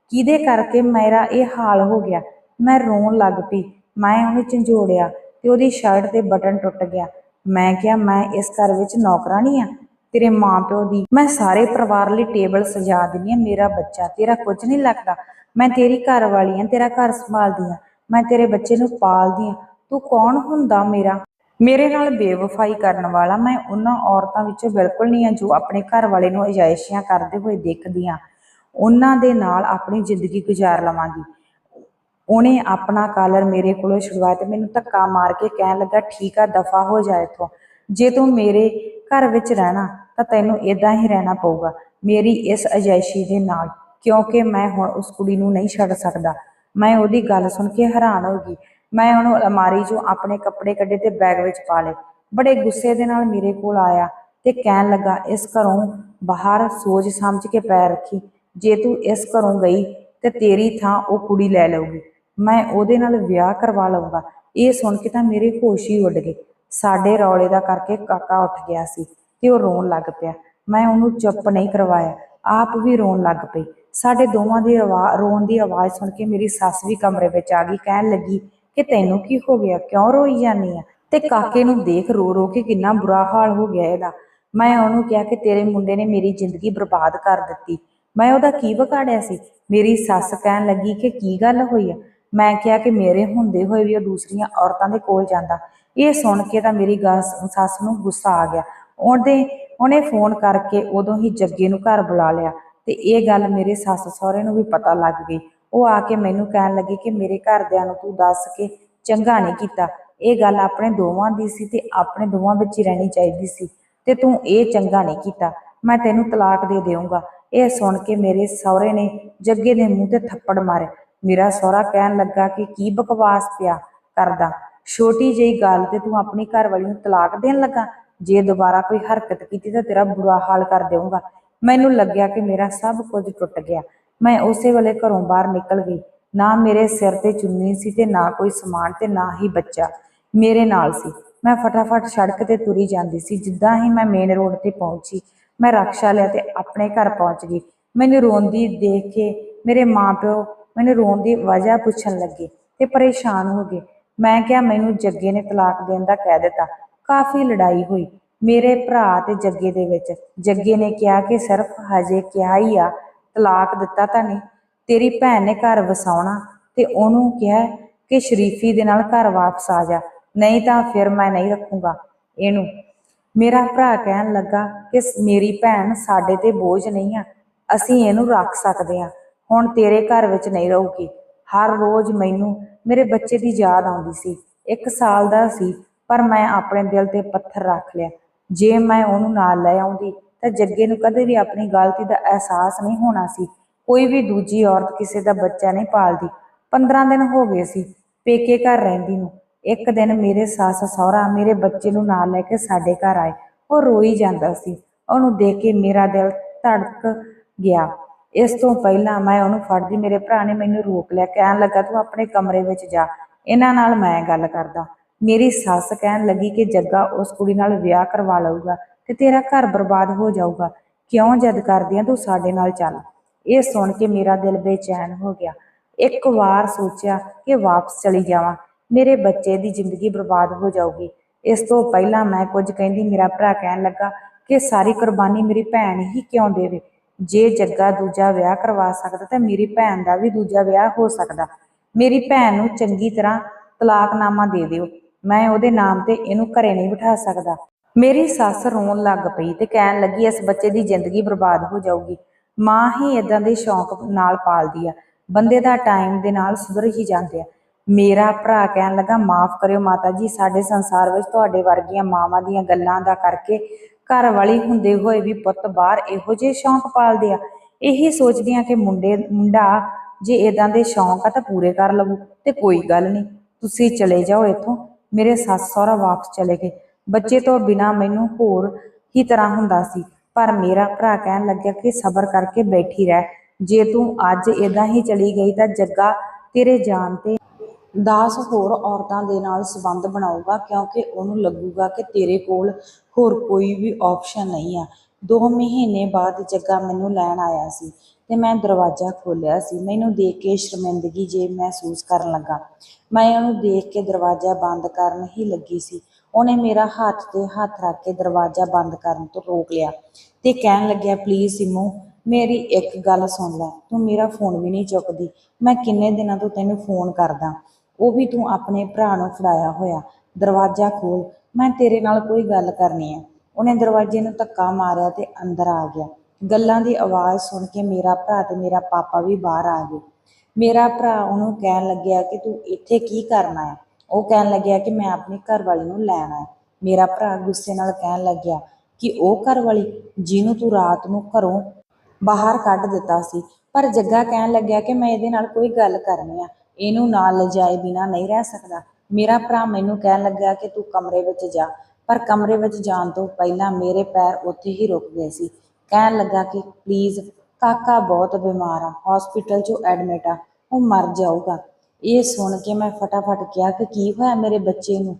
ਕਿਹਦੇ ਕਰਕੇ ਮੇਰਾ ਇਹ ਹਾਲ ਹੋ ਗਿਆ? ਮੈਂ ਰੋਣ ਲੱਗ ਪਈ। ਮੈਂ ਉਹਨੂੰ ਝੰਜੋੜਿਆ ਤੇ ਉਹਦੀ ਸ਼ਰਟ ਤੇ ਬਟਨ ਟੁੱਟ ਗਿਆ। ਮੈਂ ਕਿਹਾ, ਮੈਂ ਇਸ ਘਰ ਵਿੱਚ ਨੌਕਰਾਨੀ ਆ? ਤੇਰੇ ਮਾਪਿਓ ਦੀ। ਮੈਂ ਸਾਰੇ ਪਰਿਵਾਰ ਲਈ ਟੇਬਲ ਸਜਾ ਦਿੰਦੀ ਆ ਮੇਰਾ ਬੱਚਾ ਤੇਰਾ ਕੁਝ ਨਹੀਂ ਲੱਗਦਾ। ਮੈਂ ਤੇਰੀ ਘਰ ਵਾਲੀ ਆ ਤੇਰਾ ਘਰ ਸੰਭਾਲਦੀ ਆ ਮੈਂ ਤੇਰੇ ਬੱਚੇ ਨੂੰ ਪਾਲਦੀ ਆ ਤੂੰ ਕੌਣ ਹੁੰਦਾ ਮੇਰਾ? ਮੇਰੇ ਨਾਲ ਬੇਵਫਾਈ ਕਰਨ ਵਾਲਾ ਮੈਂ ਉਹਨਾਂ ਔਰਤਾਂ ਵਿੱਚੋਂ ਬਿਲਕੁਲ ਨਹੀਂ ਆ ਜੋ ਆਪਣੇ ਘਰ ਵਾਲੇ ਨੂੰ ਅਜਾਇਸ਼ੀਆਂ ਕਰਦੇ ਹੋਏ ਦੇਖਦੀ ਦੇਖਦੀਆਂ ਉਹਨਾਂ ਦੇ ਨਾਲ ਆਪਣੀ ਜ਼ਿੰਦਗੀ ਗੁਜ਼ਾਰ ਲਵਾਂਗੀ। ਉਹਨੇ ਆਪਣਾ ਕਾਲਰ ਮੇਰੇ ਕੋਲੋਂ ਛੁਡਵਾਇਆ ਤੇ ਮੈਨੂੰ ਧੱਕਾ ਮਾਰ ਕੇ ਕਹਿਣ ਲੱਗਾ, ਠੀਕ ਆ, ਦਫਾ ਹੋ ਜਾ ਇੱਥੋਂ। ਜੇ ਤੂੰ ਮੇਰੇ ਘਰ ਵਿੱਚ ਰਹਿਣਾ ਤਾਂ ਤੈਨੂੰ ਇਦਾਂ ਹੀ ਰਹਿਣਾ ਪਊਗਾ। ਮੇਰੀ ਇਸ ਅਜਾਇਸ਼ੀ ਦੇ ਨਾਲ, ਕਿਉਂਕਿ ਮੈਂ ਹੁਣ ਉਸ ਕੁੜੀ ਨੂੰ ਨਹੀਂ ਛੱਡ ਸਕਦਾ। ਮੈਂ ਉਹਦੀ ਗੱਲ ਸੁਣ ਕੇ ਹੈਰਾਨ ਹੋ ਗਈ। ਮੈਂ ਉਹਨੂੰ ਅਲਮਾਰੀ 'ਚੋਂ ਆਪਣੇ ਕੱਪੜੇ ਕੱਢੇ ਤੇ ਬੈਗ ਵਿੱਚ ਪਾ ਲਏ। ਬੜੇ ਗੁੱਸੇ ਦੇ ਨਾਲ ਮੇਰੇ ਕੋਲ ਆਇਆ ਤੇ ਕਹਿਣ ਲੱਗਾ, ਇਸ ਘਰੋਂ ਬਾਹਰ ਸੋਚ ਸਮਝ ਕੇ ਪੈਰ ਰੱਖੀ। ਜੇ ਤੂੰ ਇਸ ਘਰੋਂ ਗਈ ਤੇ ਤੇਰੀ ਥਾਂ ਉਹ ਕੁੜੀ ਲੈ ਲਊਗੀ। ਮੈਂ ਉਹਦੇ ਨਾਲ ਵਿਆਹ ਕਰਵਾ ਲਊਂਗਾ। ਇਹ ਸੁਣ ਕੇ ਤਾਂ ਮੇਰੇ ਹੋਸ਼ ਹੀ ਉੱਡ ਗਏ। ਸਾਡੇ ਰੌਲੇ ਦਾ ਕਰਕੇ ਕਾਕਾ ਉੱਠ ਗਿਆ ਸੀ। ਤੇ ਉਹ ਰੋਣ ਲੱਗ ਪਿਆ। ਮੈਂ ਉਹਨੂੰ ਚੁੱਪ ਨਹੀਂ ਕਰਵਾਇਆ। ਆਪ ਵੀ ਰੋਣ ਲੱਗ ਪਈ। ਸਾਡੇ ਦੋਵਾਂ ਦੀ ਆਵਾ- ਰੋਣ ਦੀ ਆਵਾਜ਼ ਸੁਣ ਕੇ ਮੇਰੀ ਸੱਸ ਵੀ ਕਮਰੇ ਵਿੱਚ ਆ ਗਈ, ਕਹਿਣ ਲੱਗੀ ਕਿ ਤੈਨੂੰ ਕੀ ਹੋ ਗਿਆ? ਕਿਉਂ ਰੋਈ ਜਾਂਦੀ ਆ? ਤੇ ਕਾਕੇ ਨੂੰ ਦੇਖ ਰੋ ਰੋ ਕੇ ਕਿੰਨਾ ਬੁਰਾ ਹਾਲ ਹੋ ਗਿਆ ਇਹਦਾ। ਮੈਂ ਉਹਨੂੰ ਕਿਹਾ ਕਿ ਤੇਰੇ ਮੁੰਡੇ ਨੇ ਮੇਰੀ ਜ਼ਿੰਦਗੀ ਬਰਬਾਦ ਕਰ ਦਿੱਤੀ। ਮੈਂ ਉਹਦਾ ਕੀ ਵਿਗਾੜਿਆ ਸੀ? ਮੇਰੀ ਸੱਸ ਕਹਿਣ ਲੱਗੀ ਕਿ ਕੀ ਗੱਲ ਹੋਈ ਆ? ਮੈਂ ਕਿਹਾ ਕਿ ਮੇਰੇ ਹੁੰਦੇ ਹੋਏ ਵੀ ਉਹ ਦੂਸਰੀਆਂ ਔਰਤਾਂ ਦੇ ਕੋਲ ਜਾਂਦਾ। ਇਹ ਸੁਣ ਕੇ ਤਾਂ ਮੇਰੀ ਗੱਲ ਸੱਸ ਨੂੰ ਗੁੱਸਾ ਆ ਗਿਆ। ਉਹਦੇ ਉਹਨੇ ਫੋਨ ਕਰਕੇ ਉਦੋਂ ਹੀ ਜੱਗੇ ਨੂੰ ਘਰ ਬੁਲਾ ਲਿਆ ਤੇ ਇਹ ਗੱਲ ਮੇਰੇ ਸੱਸ ਸਹੁਰੇ ਨੂੰ ਵੀ ਪਤਾ ਲੱਗ ਗਈ। ਉਹ ਆ ਕੇ ਮੈਨੂੰ ਕਹਿਣ ਲੱਗੀ ਕਿ ਮੇਰੇ ਘਰਦਿਆਂ ਨੂੰ ਤੂੰ ਦੱਸ ਕੇ ਚੰਗਾ ਨਹੀਂ ਕੀਤਾ। ਇਹ ਗੱਲ ਆਪਣੇ ਦੋਵਾਂ ਦੀ ਸੀ ਤੇ ਆਪਣੇ ਦੋਵਾਂ ਵਿੱਚ ਹੀ ਰਹਿਣੀ ਚਾਹੀਦੀ ਸੀ ਤੇ ਤੂੰ ਇਹ ਚੰਗਾ ਨਹੀਂ ਕੀਤਾ। ਮੈਂ ਤੈਨੂੰ ਤਲਾਕ ਦੇ ਦੇਵਾਂਗਾ ਇਹ ਸੁਣ ਕੇ ਮੇਰੇ ਸਹੁਰੇ ਨੇ ਜੱਗੇ ਦੇ ਮੂੰਹ ਤੇ ਥੱਪੜ ਮਾਰੇ। ਮੇਰਾ ਸਹੁਰਾ ਕਹਿਣ ਲੱਗਾ ਕਿ ਕੀ ਬਕਵਾਸ ਪਿਆ ਕਰਦਾ। ਛੋਟੀ ਜਿਹੀ ਗੱਲ ਤੇ ਤੂੰ ਆਪਣੀ ਘਰ ਵਾਲੀ ਨੂੰ ਤਲਾਕ ਦੇਣ ਲੱਗਾ? ਜੇ ਦੁਬਾਰਾ ਕੋਈ ਹਰਕਤ ਕੀਤੀ ਤਾਂ ਤੇਰਾ ਬੁਰਾ ਹਾਲ ਕਰ ਦੇਵਾਂਗਾ ਮੈਨੂੰ ਲੱਗਿਆ ਕਿ ਮੇਰਾ ਸਭ ਕੁਝ ਟੁੱਟ ਗਿਆ। ਮੈਂ ਉਸੇ ਵੇਲੇ ਘਰੋਂ ਬਾਹਰ ਨਿਕਲ ਗਈ। ਨਾ ਮੇਰੇ ਸਿਰ ਤੇ ਚੁੰਨੀ ਸੀ ਤੇ ਨਾ ਕੋਈ ਸਮਾਨ ਤੇ ਨਾ ਹੀ ਬੱਚਾ ਮੇਰੇ ਨਾਲ ਸੀ। ਮੈਂ ਫਟਾਫਟ ਸੜਕ ਤੇ ਤੁਰੀ ਜਾਂਦੀ ਸੀ। ਜਿੱਦਾਂ ਹੀ ਮੈਂ ਮੇਨ ਰੋਡ ਤੇ ਪਹੁੰਚੀ, ਮੈਂ ਰਕਸ਼ਾ ਲਿਆ ਤੇ ਆਪਣੇ ਘਰ ਪਹੁੰਚ ਗਈ। ਮੈਨੂੰ ਰੋਂਦੀ ਦੇਖ ਕੇ ਮੇਰੇ ਮਾਪਿਓ ਮੈਨੂੰ ਰੋਣ ਦੀ ਵਜ੍ਹਾ ਪੁੱਛਣ ਲੱਗੇ ਤੇ ਪਰੇਸ਼ਾਨ ਹੋ ਗਏ। ਮੈਂ ਕਿਹਾ, ਮੈਨੂੰ ਜੱਗੇ ਨੇ ਤਲਾਕ ਦੇਣ ਦਾ ਕਹਿ ਦਿੱਤਾ। ਕਾਫੀ ਲੜਾਈ ਹੋਈ। ਮੇਰੇ ਭਰਾ ਤੇ ਜੱਗੇ ਦੇ ਵਿੱਚ। ਜੱਗੇ ਨੇ ਕਿਹਾ ਕਿ ਸਿਰਫ ਹਜੇ ਕਿਹਾ ਹੀ ਆ, ਤਲਾਕ ਦਿੱਤਾ ਤਾਂ ਨਹੀਂ। ਤੇਰੀ ਭੈਣ ਨੇ ਘਰ ਵਸਾਉਣਾ ਤੇ ਉਹਨੂੰ ਕਿਹਾ ਕਿ ਸ਼ਰੀਫੀ ਦੇ ਨਾਲ ਘਰ ਵਾਪਸ ਆ ਜਾ। ਨਹੀਂ ਤਾਂ ਫਿਰ ਮੈਂ ਨਹੀਂ ਰੱਖੂੰਗਾ ਇਹਨੂੰ। ਮੇਰਾ ਭਰਾ ਕਹਿਣ ਲੱਗਾ ਕਿ ਮੇਰੀ ਭੈਣ ਸਾਡੇ ਤੇ ਬੋਝ ਨਹੀਂ ਆ। ਅਸੀਂ ਇਹਨੂੰ ਰੱਖ ਸਕਦੇ ਆ। ਹੁਣ ਤੇਰੇ ਘਰ ਵਿੱਚ ਨਹੀਂ ਰਹੂਗੀ। ਹਰ ਰੋਜ਼ ਮੈਨੂੰ, ਮੇਰੇ ਬੱਚੇ ਦੀ ਯਾਦ ਆਉਂਦੀ ਸੀ। ਇੱਕ ਸਾਲ ਦਾ ਸੀ। ਪਰ ਮੈਂ ਆਪਣੇ ਦਿਲ ਤੇ ਪੱਥਰ ਰੱਖ ਲਿਆ। ਜੇ ਮੈਂ ਉਹਨੂੰ ਨਾਲ ਲੈ ਆਉਂਦੀ, ਤਾਂ ਜੱਗੇ ਨੂੰ ਕਦੇ ਵੀ ਆਪਣੀ ਗਲਤੀ ਦਾ ਅਹਿਸਾਸ ਨਹੀਂ ਹੋਣਾ ਸੀ। ਕੋਈ ਵੀ ਦੂਜੀ ਔਰਤ ਕਿਸੇ ਦਾ ਬੱਚਾ ਨਹੀਂ ਪਾਲਦੀ। 15 ਦਿਨ ਹੋ ਗਏ ਸੀ, ਪੇਕੇ ਘਰ ਰਹਿੰਦੀ ਨੂੰ। ਇੱਕ ਦਿਨ ਮੇਰੇ ਸੱਸ ਸਹੁਰਾ ਮੇਰੇ ਬੱਚੇ ਨੂੰ ਨਾਲ ਲੈ ਕੇ ਸਾਡੇ ਘਰ ਆਏ। ਉਹ ਰੋਈ ਜਾਂਦਾ ਸੀ। ਉਹਨੂੰ ਦੇਖ ਕੇ ਮੇਰਾ ਦਿਲ ਧੜਕ ਗਿਆ। ਇਸ ਤੋਂ ਪਹਿਲਾਂ ਮੈਂ ਉਹਨੂੰ ਫੜਦੀ, ਮੇਰੇ ਭਰਾ ਨੇ ਮੈਨੂੰ ਰੋਕ ਲਿਆ, ਕਹਿਣ ਲੱਗਾ, ਤੂੰ ਆਪਣੇ ਕਮਰੇ ਵਿੱਚ ਜਾ। ਇਹਨਾਂ ਨਾਲ ਮੈਂ ਗੱਲ ਕਰਦਾ। ਮੇਰੀ ਸੱਸ ਕਹਿਣ ਲੱਗੀ ਕਿ ਜੱਗਾ ਉਸ ਕੁੜੀ ਨਾਲ ਵਿਆਹ ਕਰਵਾ ਲਊਗਾ ਤੇ ਤੇਰਾ ਘਰ ਬਰਬਾਦ ਹੋ ਜਾਊਗਾ। ਕਿਉਂ ਜਦ ਕਰਦੀ ਆਂ ਤੂੰ ਸਾਡੇ ਨਾਲ ਚੱਲ। ਇਹ ਸੁਣ ਕੇ ਮੇਰਾ ਦਿਲ ਬੇਚੈਨ ਹੋ ਗਿਆ। ਇੱਕ ਵਾਰ ਸੋਚਿਆ ਕਿ ਵਾਪਸ ਚਲੀ ਜਾਵਾਂ। ਮੇਰੇ ਬੱਚੇ ਦੀ ਜ਼ਿੰਦਗੀ ਬਰਬਾਦ ਹੋ ਜਾਊਗੀ। ਇਸ ਤੋਂ ਪਹਿਲਾਂ ਮੈਂ ਕੁਝ ਕਹਿੰਦੀ ਮੇਰਾ ਭਰਾ ਕਹਿਣ ਲੱਗਾ ਕਿ ਸਾਰੀ ਕੁਰਬਾਨੀ ਮੇਰੀ ਭੈਣ ਹੀ ਕਿਉਂ ਦੇਵੇ? ਜੇ ਜੱਗਾ ਦੂਜਾ ਵਿਆਹ ਕਰਵਾ ਸਕਦਾ ਤਾਂ ਮੇਰੀ ਭੈਣ ਦਾ ਵੀ ਦੂਜਾ ਵਿਆਹ ਹੋ ਸਕਦਾ। ਮੇਰੀ ਭੈਣ ਨੂੰ ਚੰਗੀ ਤਰ੍ਹਾਂ ਤਲਾਕਨਾਮਾ ਦੇ ਦਿਓ। ਮੈਂ ਉਹਦੇ ਨਾਮ ਤੇ ਇਹਨੂੰ ਘਰੇ ਨਹੀਂ ਬਿਠਾ ਸਕਦਾ। ਮੇਰੀ ਸੱਸ ਰੋਣ ਲੱਗ ਪਈ ਤੇ ਕਹਿਣ ਲੱਗੀ, ਇਸ ਬੱਚੇ ਦੀ ਜ਼ਿੰਦਗੀ ਬਰਬਾਦ ਹੋ ਜਾਊਗੀ। ਮਾਂ ਹੀ ਇਦਾਂ ਦੇ ਸ਼ੌਂਕ ਨਾਲ ਪਾਲਦੀ ਆ। ਬੰਦੇ ਦਾ ਟਾਈਮ ਦੇ ਨਾਲ ਸੁਧਰ ਹੀ ਜਾਂਦੇ ਆ। ਮੇਰਾ ਭਰਾ ਕਹਿਣ ਲੱਗਾ, ਮਾਫ ਕਰਿਓ ਮਾਤਾ ਜੀ ਸਾਡੇ ਸੰਸਾਰ ਵਿੱਚ ਤੁਹਾਡੇ ਵਰਗੀਆਂ ਮਾਵਾਂ ਦੀਆਂ ਗੱਲਾਂ ਦਾ ਕਰਕੇ ਘਰ ਵਾਲੀ ਹੁੰਦੇ ਹੋਏ ਵੀ ਪੁੱਤ ਬਾਹਰ ਇਹੋ ਜਿਹੇ ਸ਼ੌਂਕ ਪਾਲਦੇ ਆ। ਇਹੀ ਸੋਚਦੀਆਂ ਕਿ ਮੁੰਡੇ, ਮੁੰਡਾ ਜੇ ਇਦਾਂ ਦੇ ਸ਼ੌਂਕ ਆ ਤਾਂ ਪੂਰੇ ਕਰ ਲਵੋ ਤੇ ਕੋਈ ਗੱਲ ਨਹੀਂ। ਤੁਸੀਂ ਚਲੇ ਜਾਓ ਇੱਥੋਂ। ਮੇਰੇ ਸੱਸ ਸਹੁਰਾ ਵਾਪਸ ਚਲੇ ਗਏ। ਬੱਚੇ ਤੋਂ ਬਿਨਾ ਮੈਨੂੰ ਹੋਰ ਹੀ ਤਰ੍ਹਾਂ ਹੁੰਦਾ ਸੀ। ਪਰ ਮੇਰਾ ਭਰਾ ਕਹਿਣ ਲੱਗਿਆ ਕਿ ਸਬਰ ਕਰਕੇ ਬੈਠੀ ਰਹਿ। ਜੇ ਤੂੰ ਅੱਜ ਇਦਾਂ ਹੀ ਚਲੀ ਗਈ ਤਾਂ ਜੱਗਾ ਤੇਰੇ ਜਾਣ ਤੇ 10 ਹੋਰ ਔਰਤਾਂ ਦੇ ਨਾਲ ਸੰਬੰਧ ਬਣਾਊਗਾ, ਕਿਉਂਕਿ ਉਹਨੂੰ ਲੱਗੂਗਾ ਕਿ ਤੇਰੇ ਕੋਲ ਹੋਰ ਕੋਈ ਵੀ ਆਪਸ਼ਨ ਨਹੀਂ ਆ। 2 ਮਹੀਨੇ ਬਾਅਦ ਜੱਗਾ ਮੈਨੂੰ ਲੈਣ ਆਇਆ ਸੀ। ਤੇ ਮੈਂ ਦਰਵਾਜ਼ਾ ਖੋਲ੍ਹਿਆ ਸੀ। ਮੈਨੂੰ ਦੇਖ ਕੇ ਸ਼ਰਮਿੰਦਗੀ ਜੇ ਮਹਿਸੂਸ ਕਰਨ ਲੱਗਾ। ਮੈਂ ਉਹਨੂੰ ਦੇਖ ਕੇ ਦਰਵਾਜ਼ਾ ਬੰਦ ਕਰਨ ਹੀ ਲੱਗੀ ਸੀ। ਉਹਨੇ ਮੇਰਾ ਹੱਥ ਤੇ ਹੱਥ ਰੱਖ ਕੇ ਦਰਵਾਜ਼ਾ ਬੰਦ ਕਰਨ ਤੋਂ ਰੋਕ ਲਿਆ ਤੇ ਕਹਿਣ ਲੱਗਿਆ ਪਲੀਜ਼ ਸਿਮੂ, ਮੇਰੀ ਇੱਕ ਗੱਲ ਸੁਣ ਲੈ। ਤੂੰ ਮੇਰਾ ਫੋਨ ਵੀ ਨਹੀਂ ਚੁੱਕਦੀ। ਮੈਂ ਕਿੰਨੇ ਦਿਨਾਂ ਤੋਂ ਤੈਨੂੰ ਫੋਨ ਕਰਦਾ। ਉਹ ਵੀ ਤੂੰ ਆਪਣੇ ਭਰਾ ਨੂੰ ਫੜਾਇਆ ਹੋਇਆ। ਦਰਵਾਜ਼ਾ ਖੋਲ ਮੈਂ ਤੇਰੇ ਨਾਲ ਕੋਈ ਗੱਲ ਕਰਨੀ ਹੈ। ਉਹਨੇ ਦਰਵਾਜ਼ੇ ਨੂੰ ਧੱਕਾ ਮਾਰਿਆ ਤੇ ਅੰਦਰ ਆ ਗਿਆ। ਗੱਲਾਂ ਦੀ ਆਵਾਜ਼ ਸੁਣ ਕੇ ਮੇਰਾ ਭਰਾ ਤੇ ਮੇਰਾ ਪਾਪਾ ਵੀ ਬਾਹਰ ਆ ਗਏ। ਮੇਰਾ ਭਰਾ ਉਹਨੂੰ ਕਹਿਣ ਲੱਗਿਆ ਕਿ ਤੂੰ ਇੱਥੇ ਕੀ ਕਰਨਾ ਹੈ ਉਹ ਕਹਿਣ ਲੱਗਿਆ ਕਿ ਮੈਂ ਆਪਣੀ ਘਰਵਾਲੀ ਨੂੰ ਲੈਣਾ ਹੈ ਮੇਰਾ ਭਰਾ ਗੁੱਸੇ ਨਾਲ ਕਹਿਣ ਲੱਗਿਆ ਕਿ ਉਹ ਘਰਵਾਲੀ ਜਿਹਨੂੰ ਤੂੰ ਰਾਤ ਨੂੰ ਘਰੋਂ ਬਾਹਰ ਕੱਢ ਦਿੱਤਾ ਸੀ। ਪਰ ਜੱਗਾ ਕਹਿਣ ਲੱਗਿਆ ਕਿ ਮੈਂ ਇਹਦੇ ਨਾਲ ਕੋਈ ਗੱਲ ਕਰਨੀ ਆ। ਇਹਨੂੰ ਨਾਲ ਲਿਜਾਏ ਬਿਨਾ ਨਹੀਂ ਰਹਿ ਸਕਦਾ। ਮੇਰਾ ਭਰਾ ਮੈਨੂੰ ਕਹਿਣ ਲੱਗਾ ਕਿ ਤੂੰ ਕਮਰੇ ਵਿੱਚ ਜਾ। ਪਰ ਕਮਰੇ ਵਿੱਚ ਜਾਣ ਤੋਂ ਪਹਿਲਾਂ ਮੇਰੇ ਪੈਰ ਉੱਥੇ ਹੀ ਰੁਕ ਗਏ ਸੀ। ਕਹਿਣ ਲੱਗਾ ਕਿ ਪਲੀਜ਼ ਕਾਕਾ ਬਹੁਤ ਬਿਮਾਰ ਆ ਹਸਪੀਟਲ 'ਚੋਂ ਐਡਮਿਟ ਆ, ਉਹ ਮਰ ਜਾਊਗਾ। ਇਹ ਸੁਣ ਕੇ ਮੈਂ ਫਟਾਫਟ ਕਿਹਾ ਕਿ ਕੀ ਹੋਇਆ ਮੇਰੇ ਬੱਚੇ ਨੂੰ?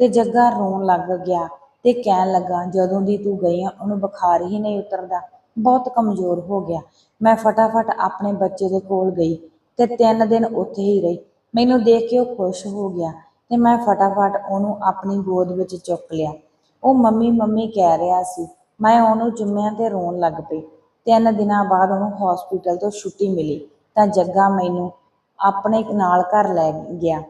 ਤੇ ਜੱਗਾ ਰੋਣ ਲੱਗ ਗਿਆ ਤੇ ਕਹਿਣ ਲੱਗਾ, ਜਦੋਂ ਦੀ ਤੂੰ ਗਈ ਆ, ਉਹਨੂੰ ਬੁਖਾਰ ਹੀ ਨਹੀਂ ਉਤਰਦਾ। ਬਹੁਤ ਕਮਜ਼ੋਰ ਹੋ ਗਿਆ। ਮੈਂ ਫਟਾਫਟ ਆਪਣੇ ਬੱਚੇ ਦੇ ਕੋਲ ਗਈ ਤੇ ਤਿੰਨ ਦਿਨ ਉੱਥੇ ਹੀ ਰਹੀ। ਮੈਨੂੰ ਦੇਖ ਕੇ ਉਹ ਖੁਸ਼ ਹੋ ਗਿਆ ਤੇ ਮੈਂ ਫਟਾਫਟ ਉਹਨੂੰ ਆਪਣੀ ਗੋਦ ਵਿੱਚ ਚੁੱਕ ਲਿਆ। ਉਹ ਮੰਮੀ ਮੰਮੀ ਕਹਿ ਰਿਹਾ ਸੀ ਮੈਂ ਉਹਨੂੰ ਚੁੰਮਿਆਂ ਤੇ ਰੋਣ ਲੱਗ ਪਈ। ਤਿੰਨ ਦਿਨਾਂ ਬਾਅਦ ਉਹਨੂੰ ਹਸਪੀਟਲ ਤੋਂ ਛੁੱਟੀ ਮਿਲੀ ਤਾਂ ਜੱਗਾ ਮੈਨੂੰ ਆਪਣੇ ਨਾਲ ਘਰ ਲੈ ਗਿਆ।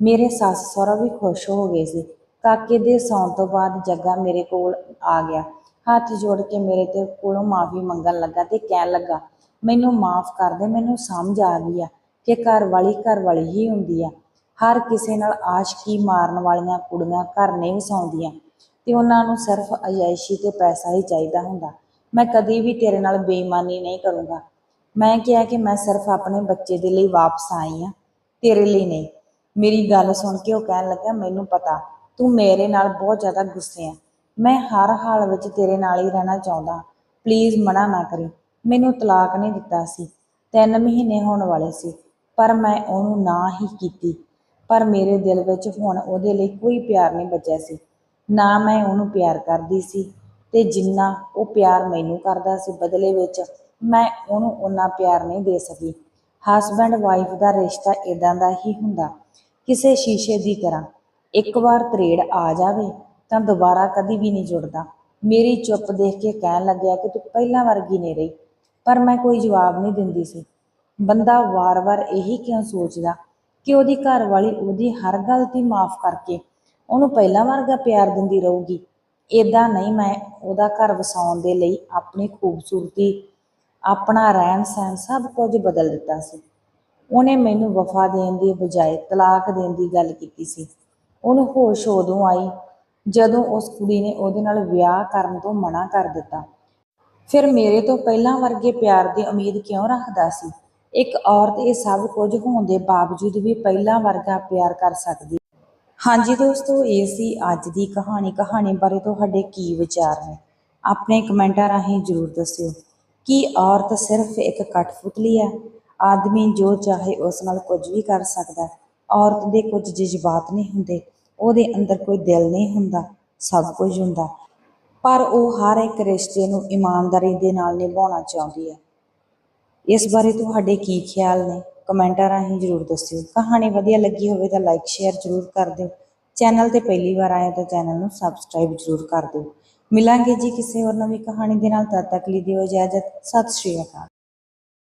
ਮੇਰੇ ਸੱਸ ਸਹੁਰਾ ਵੀ ਖੁਸ਼ ਹੋ ਗਏ ਸੀ। ਕਾਕੇ ਦੇ ਸੌਣ ਤੋਂ ਬਾਅਦ ਜੱਗਾ ਮੇਰੇ ਕੋਲ ਆ ਗਿਆ। ਹੱਥ ਜੋੜ ਕੇ ਮੇਰੇ ਤੇ ਕੋਲੋਂ ਮਾਫੀ ਮੰਗਣ ਲੱਗਾ ਤੇ ਕਹਿਣ ਲੱਗਾ, ਮੈਨੂੰ ਮਾਫ ਕਰ ਦੇ, ਮੈਨੂੰ ਸਮਝ ਆ ਗਈ ਆ ਕਿ ਘਰ ਵਾਲੀ ਘਰ ਵਾਲੀ ਹੀ ਹੁੰਦੀ ਆ। ਹਰ ਕਿਸੇ ਨਾਲ ਆਸ਼ਕੀ ਮਾਰਨ ਵਾਲੀਆਂ ਕੁੜੀਆਂ ਘਰ ਨਹੀਂ ਵਸਾਉਂਦੀਆਂ। ਤੇ ਉਹਨਾਂ ਨੂੰ ਸਿਰਫ ਅਯਾਸ਼ੀ ਤੇ ਪੈਸਾ ਹੀ ਚਾਹੀਦਾ ਹੁੰਦਾ। ਮੈਂ ਕਦੀ ਵੀ ਤੇਰੇ ਨਾਲ ਬੇਈਮਾਨੀ ਨਹੀਂ ਕਰੂੰਗਾ। ਮੈਂ ਕਿਹਾ ਕਿ ਮੈਂ ਸਿਰਫ ਆਪਣੇ ਬੱਚੇ ਦੇ ਲਈ ਵਾਪਸ ਆਈ ਆ ਤੇਰੇ ਲਈ ਨਹੀਂ। ਮੇਰੀ ਗੱਲ ਸੁਣ ਕੇ ਉਹ ਕਹਿਣ ਲੱਗਾ, ਮੈਨੂੰ ਪਤਾ, ਤੂੰ ਮੇਰੇ ਨਾਲ ਬਹੁਤ ਜ਼ਿਆਦਾ ਗੁੱਸੇ ਆ। ਮੈਂ ਹਰ ਹਾਲ ਵਿੱਚ ਤੇਰੇ ਨਾਲ ਹੀ ਰਹਿਣਾ ਚਾਹੁੰਦਾ। ਪਲੀਜ਼ ਮਨਾ ਨਾ ਕਰੀ। ਮੈਨੂੰ ਤਲਾਕ ਨਹੀਂ ਦਿੱਤਾ ਸੀ। ਤਿੰਨ ਮਹੀਨੇ ਹੋਣ ਵਾਲੇ ਸੀ, ਪਰ ਮੈਂ ਉਹਨੂੰ ਨਾ ਹੀ ਕੀਤੀ। ਪਰ ਮੇਰੇ ਦਿਲ ਵਿੱਚ ਹੁਣ ਉਹਦੇ ਲਈ ਕੋਈ ਪਿਆਰ ਨਹੀਂ ਬਚਿਆ ਸੀ। ਨਾ ਮੈਂ ਉਹਨੂੰ ਪਿਆਰ ਕਰਦੀ ਸੀ ਤੇ ਜਿੰਨਾ ਉਹ ਪਿਆਰ ਮੈਨੂੰ ਕਰਦਾ ਸੀ ਬਦਲੇ ਵਿੱਚ ਮੈਂ ਉਹਨੂੰ ਉਹਨਾਂ ਪਿਆਰ ਨਹੀਂ ਦੇ ਸਕੀ। ਹਸਬੈਂਡ ਵਾਈਫ ਦਾ ਰਿਸ਼ਤਾ ਇਦਾਂ ਦਾ ਹੀ ਹੁੰਦਾ। ਕਿਸੇ ਸ਼ੀਸ਼ੇ ਦੀ ਤਰ੍ਹਾਂ ਇੱਕ ਵਾਰ ਤਰੇੜ ਆ ਜਾਵੇ ਤਾਂ ਦੁਬਾਰਾ ਕਦੀ ਵੀ ਨਹੀਂ ਜੁੜਦਾ। ਮੇਰੀ ਚੁੱਪ ਦੇਖ ਕੇ ਕਹਿਣ ਲੱਗਿਆ ਕਿ ਤੂੰ ਪਹਿਲਾਂ ਵਰਗੀ ਨਹੀਂ ਰਹੀ, ਪਰ ਮੈਂ ਕੋਈ ਜਵਾਬ ਨਹੀਂ ਦਿੰਦੀ ਸੀ। ਬੰਦਾ ਵਾਰ-ਵਾਰ ਇਹੀ ਕਿਉਂ ਸੋਚਦਾ ਕਿ ਉਹਦੀ ਘਰ ਵਾਲੀ ਉਹਦੀ ਹਰ ਗਲਤੀ ਮਾਫ ਕਰਕੇ ਉਹਨੂੰ ਪਹਿਲਾਂ ਵਰਗਾ ਪਿਆਰ ਦਿੰਦੀ ਰਹੂਗੀ। ਇਦਾਂ ਨਹੀਂ ਮੈਂ ਉਹਦਾ ਘਰ ਵਸਾਉਣ ਦੇ ਲਈ ਆਪਣੀ ਖੂਬਸੂਰਤੀ, ਆਪਣਾ ਰਹਿਣ ਸਹਿਣ ਸਭ ਕੁਝ ਬਦਲ ਦਿੱਤਾ ਸੀ। ਉਹਨੇ ਮੈਨੂੰ ਵਫਾ ਦੇਣ ਦੀ ਬਜਾਏ ਤਲਾਕ ਦੇਣ ਦੀ ਗੱਲ ਕੀਤੀ ਸੀ। ਉਹਨੂੰ ਹੋਸ਼ ਉਦੋਂ ਆਈ ਜਦੋਂ ਉਸ ਕੁੜੀ ਨੇ ਉਹਦੇ ਨਾਲ ਵਿਆਹ ਕਰਨ ਤੋਂ ਮਨਾ ਕਰ ਦਿੱਤਾ। ਫਿਰ ਮੇਰੇ ਤੋਂ ਪਹਿਲਾਂ ਵਰਗੇ ਪਿਆਰ ਦੀ ਉਮੀਦ ਕਿਉਂ ਰੱਖਦਾ ਸੀ? ਇੱਕ ਔਰਤ ਇਹ ਸਭ ਕੁਝ ਹੋਣ ਦੇ ਬਾਵਜੂਦ ਵੀ ਪਹਿਲਾਂ ਵਰਗਾ ਪਿਆਰ ਕਰ ਸਕਦੀ ਹਾਂਜੀ ਦੋਸਤੋ, ਇਹ ਸੀ ਅੱਜ ਦੀ ਕਹਾਣੀ। ਕਹਾਣੀ ਬਾਰੇ ਤੁਹਾਡੇ ਕੀ ਵਿਚਾਰ ਨੇ? ਆਪਣੇ ਕਮੈਂਟਾਂ ਰਾਹੀਂ ਜਰੂਰ ਦੱਸਿਓ। ਕੀ ਔਰਤ ਸਿਰਫ ਇੱਕ ਕਠਪੁਤਲੀ ਹੈ? ਆਦਮੀ ਜੋ ਚਾਹੇ ਉਸ ਨਾਲ ਕੁਝ ਵੀ ਕਰ ਸਕਦਾ ਔਰਤ ਦੇ ਕੁਝ ਜਜ਼ਬਾਤ ਨਹੀਂ ਹੁੰਦੇ। ਉਹਦੇ ਅੰਦਰ ਕੋਈ ਦਿਲ ਨਹੀਂ ਹੁੰਦਾ। ਸਭ ਕੁਝ ਹੁੰਦਾ। ਪਰ ਉਹ ਹਰ ਇੱਕ ਰਿਸ਼ਤੇ ਨੂੰ ਇਮਾਨਦਾਰੀ ਦੇ ਨਾਲ ਨਿਭਾਉਣਾ ਚਾਹੁੰਦੀ ਹੈ। ਇਸ ਬਾਰੇ ਤੁਹਾਡੇ ਕੀ ਖਿਆਲ ਨੇ? ਕਮੈਂਟਾਂ ਰਾਹੀਂ ਜਰੂਰ ਦੱਸਿਓ। ਕਹਾਣੀ ਵਧੀਆ ਲੱਗੀ ਹੋਵੇ ਤਾਂ ਲਾਈਕ ਸ਼ੇਅਰ ਜਰੂਰ ਕਰ ਦਿਓ। ਚੈਨਲ ਤੇ ਪਹਿਲੀ ਵਾਰ ਆਏ ਤਾਂ ਚੈਨਲ ਨੂੰ ਸਬਸਕ੍ਰਾਈਬ ਜਰੂਰ ਕਰ ਦਿਓ। ਮਿਲਾਂਗੇ ਜੀ ਕਿਸੇ ਹੋਰ ਨਵੀਂ ਕਹਾਣੀ ਦੇ ਨਾਲ, ਤਦ ਤੱਕ ਲਈ ਦਿਓ ਇਜਾਜ਼ਤ। ਸਤਿ ਸ਼੍ਰੀ ਅਕਾਲ।